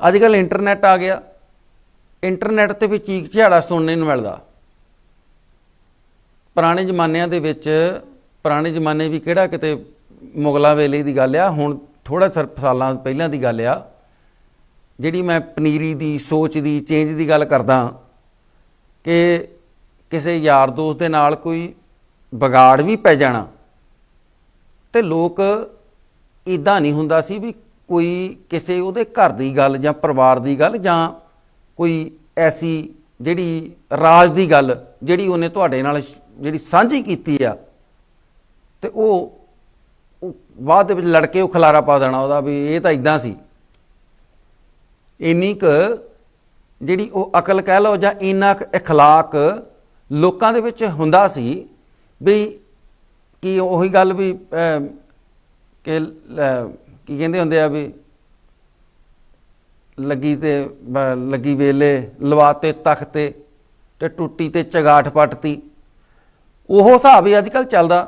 ਅੱਜ ਕੱਲ ਇੰਟਰਨੈਟ ਆ ਗਿਆ। ਇੰਟਰਨੈਟ ਤੇ ਵੀ ਚੀਕ ਝਾੜਾ ਸੁਣਨੇ ਨੂੰ ਮਿਲਦਾ। ਪੁਰਾਣੇ ਜ਼ਮਾਨਿਆਂ ਦੇ ਵਿੱਚ, ਪੁਰਾਣੇ ਜ਼ਮਾਨੇ ਵੀ ਕਿਹੜਾ ਕਿਤੇ ਮੁਗਲਾਂ ਵੇਲੇ ਦੀ ਗੱਲ ਆ, ਹੁਣ ਥੋੜਾ ਸਾਲਾਂ ਪਹਿਲਾਂ ਦੀ ਗੱਲ ਆ। ਜਿਹੜੀ ਮੈਂ ਪਨੀਰੀ ਦੀ ਸੋਚ ਦੀ ਚੇਂਜ ਦੀ ਗੱਲ ਕਰਦਾ, ਕਿ ਕਿਸੇ ਯਾਰ ਦੋਸਤ ਦੇ ਨਾਲ ਕੋਈ ਵਿਗਾੜ ਵੀ ਪੈ ਜਾਣਾ, ਤੇ ਲੋਕ ਇਦਾਂ ਨਹੀਂ ਹੁੰਦਾ ਸੀ ਵੀ ਕੋਈ ਕਿਸੇ ਉਹਦੇ ਘਰ ਦੀ ਗੱਲ ਜਾਂ ਪਰਿਵਾਰ ਦੀ ਗੱਲ ਜਾਂ ਕੋਈ ਐਸੀ ਜਿਹੜੀ ਰਾਜ ਦੀ ਗੱਲ ਜਿਹੜੀ ਉਹਨੇ ਤੁਹਾਡੇ ਨਾਲ ਸ਼- ਜਿਹੜੀ ਸਾਂਝੀ ਕੀਤੀ ਆ ਤੇ ਉਹ ਉਹ ਬਾਅਦ ਦੇ ਵਿੱਚ ਲੜ ਕੇ ਉਹ ਖਲਾਰਾ ਪਾ ਦੇਣਾ ਉਹਦਾ ਵੀ ਇਹ ਤਾਂ ਇਦਾਂ ਸੀ ਇੰਨੀ ਕੁ ਜਿਹੜੀ ਉਹ ਅਕਲ ਕਹਿ ਲਓ ਜਾਂ ਇੰਨਾ ਕੁ اخلاق ਲੋਕਾਂ ਦੇ ਵਿੱਚ ਹੁੰਦਾ ਸੀ ਵੀ ਕੀ ਉਹੀ ਗੱਲ ਵੀ ਅਮ, ਕਿ ਲ- ਕੀ ਕਹਿੰਦੇ ਹੁੰਦੇ ਆ ਵੀ ਲੱਗੀ ਤੇ ਲੱਗੀ ਵੇਲੇ, ਲਵਾਤੇ ਤਖਤੇ ਤੇ ਟੁੱਟੀ ਤੇ ਚਗਾਠ ਪੱਟਤੀ। ਉਹ ਹਿਸਾਬ ਹੀ ਅੱਜ ਕੱਲ ਚੱਲਦਾ।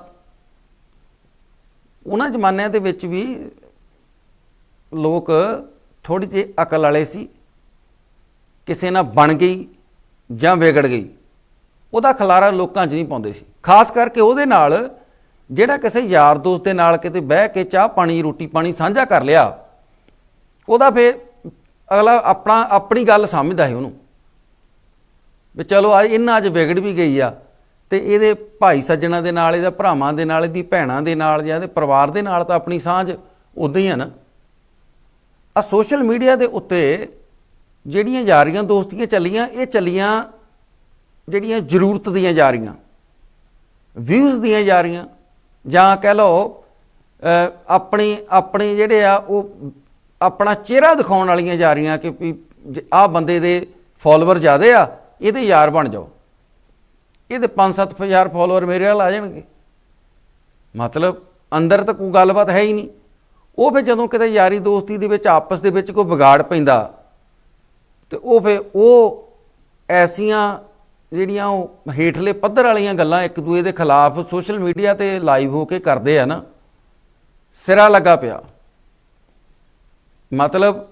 ਉਹਨਾਂ ਜ਼ਮਾਨਿਆਂ ਦੇ ਵਿੱਚ ਵੀ ਲੋਕ ਥੋੜੀ ਜਿਹੀ ਅਕਲ ਵਾਲੇ ਸੀ। ਕਿਸੇ ਨਾਲ ਬਣ ਗਈ ਜਾਂ ਵਿਗੜ ਗਈ। ਉਹਦਾ ਖਲਾਰਾ ਲੋਕਾਂ 'ਚ ਨਹੀਂ ਪਾਉਂਦੇ ਸੀ। ਖਾਸ ਕਰਕੇ ਉਹਦੇ ਨਾਲ ਜਿਹੜਾ ਕਿਸੇ ਯਾਰ ਦੋਸਤ ਦੇ ਨਾਲ ਕਿਤੇ ਬਹਿ ਕੇ ਚਾਹ ਪਾਣੀ, ਰੋਟੀ ਪਾਣੀ ਸਾਂਝਾ ਕਰ ਲਿਆ, ਉਹਦਾ ਫੇ ਅਗਲਾ ਆਪਣਾ, ਆਪਣੀ ਗੱਲ ਸਮਝਦਾ ਹੈ ਉਹਨੂੰ। ਵੀ ਚਲੋ ਅੱਜ ਇਹਨਾਂ ਅੱਜ ਵਿਗੜ ਵੀ ਗਈ ਆ ਤੇ ਇਹਦੇ ਭਾਈ ਸੱਜਣਾ ਦੇ ਨਾਲ, ਇਹਦੇ ਭਰਾਵਾਂ ਦੇ ਨਾਲ, ਇਹਦੀ ਭੈਣਾਂ ਦੇ ਨਾਲ ਜਾਂ ਇਹਦੇ ਪਰਿਵਾਰ ਦੇ ਨਾਲ ਤਾਂ ਆਪਣੀ ਸਾਂਝ ਉਦਾਂ ਹੀ ਆ ਨਾ। ਆ ਸੋਸ਼ਲ ਮੀਡੀਆ ਦੇ ਉੱਤੇ ਜਿਹੜੀਆਂ ਯਾਰੀਆਂ ਦੋਸਤੀਆਂ ਚੱਲੀਆਂ, ਇਹ ਚੱਲੀਆਂ ਜਿਹੜੀਆਂ ਜ਼ਰੂਰਤ ਦੀਆਂ ਯਾਰੀਆਂ ਵਿਊਜ਼ ਦੀਆਂ ਯਾਰੀਆਂ ਜਾਂ ਕਹਿ ਲਓ ਅ, ਆਪਣੀ ਆਪਣੇ ਜਿਹੜੇ ਆ ਉਹ ਆਪਣਾ ਚਿਹਰਾ ਦਿਖਾਉਣ ਵਾਲੀਆਂ ਯਾਰੀਆਂ ਕਿ ਵੀ ਆ ਬੰਦੇ ਦੇ ਫਾਲੋਅਰ ਜ਼ਿਆਦੇ ਆ ਇਹਦੇ ਯਾਰ ਬਣ ਜਾਓ। ਇਹਦੇ 5-7000 ਫਾਲੋਅਰ ਮੇਰੇ ਨਾਲ ਆ ਜਾਣਗੇ। ਮਤਲਬ ਅੰਦਰ ਤਾਂ ਕੋਈ ਗੱਲਬਾਤ ਹੈ ਹੀ ਨਹੀਂ। ਉਹ ਫਿਰ ਜਦੋਂ ਕਿਤੇ ਯਾਰੀ ਦੋਸਤੀ ਦੇ ਵਿੱਚ ਆਪਸ ਦੇ ਵਿੱਚ ਕੋਈ ਵਿਗਾੜ ਪੈਂਦਾ ਤੇ ਉਹ ਫਿਰ ਉਹ ਐਸੀਆਂ ਜਿਹੜੀਆਂ ਉਹ ਹੇਠਲੇ ਪੱਧਰ ਵਾਲੀਆਂ ਗੱਲਾਂ ਇੱਕ ਦੂਏ ਦੇ ਖਿਲਾਫ ਸੋਸ਼ਲ ਮੀਡੀਆ ਤੇ ਲਾਈਵ ਹੋ ਕੇ ਕਰਦੇ ਆ ਨਾ, ਸਿਰਾ ਲੱਗਾ ਪਿਆ। ਮਤਲਬ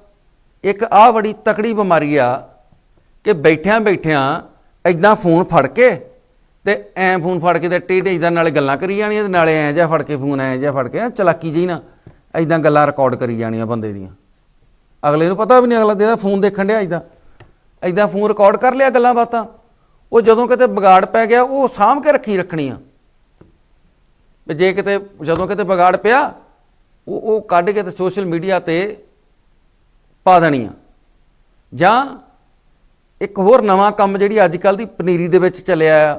ਇੱਕ ਆ ਬੜੀ ਤਕੜੀ ਬਿਮਾਰੀ ਆ ਕਿ ਬੈਠਿਆਂ ਬੈਠਿਆਂ ਐਦਾਂ ਫੋਨ ਫੜ ਕੇ ਤੇ ਐ ਫੋਨ ਫੜ ਕੇ ਤੇ ਟੇਢੇ ਇਦਾਂ ਨਾਲੇ ਗੱਲਾਂ ਕਰੀ ਜਾਣੀਆਂ ਤੇ ਨਾਲੇ ਐ ਜਿਹਾ ਫੜ ਕੇ ਫੋਨ ਐ ਜਿਹਾ ਫੜ ਕੇ, ਐਂ ਚਲਾਕੀ ਜਿਹੀ ਨਾ ਐਦਾਂ ਗੱਲਾਂ ਰਿਕਾਰਡ ਕਰੀ ਜਾਣੀਆਂ ਬੰਦੇ ਦੀਆਂ। ਅਗਲੇ ਨੂੰ ਪਤਾ ਵੀ ਨਹੀਂ ਅਗਲਾ ਦੇਦਾ ਫੋਨ ਦੇਖਣ ਡਿਆ ਐਦਾਂ ਐਦਾਂ ਫੋਨ ਰਿਕਾਰਡ ਕਰ ਲਿਆ ਗੱਲਾਂ ਬਾਤਾਂ। ਉਹ ਜਦੋਂ ਕਿਤੇ ਵਿਗਾੜ ਪੈ ਗਿਆ, ਉਹ ਸਾਂਭ ਕੇ ਰੱਖੀ ਰੱਖਣੀਆਂ ਵੀ ਜੇ ਕਿਤੇ, ਜਦੋਂ ਕਿਤੇ ਵਿਗਾੜ ਪਿਆ, ਉਹ ਉਹ ਕੱਢ ਕੇ ਤੇ ਸੋਸ਼ਲ ਮੀਡੀਆ ਤੇ ਪਾ ਦੇਣੀ ਆ। ਜਾਂ ਇੱਕ ਹੋਰ ਨਵਾਂ ਕੰਮ ਜਿਹੜੀ ਅੱਜ ਕੱਲ ਦੀ ਪਨੀਰੀ ਦੇ ਵਿੱਚ ਚੱਲਿਆ ਆ,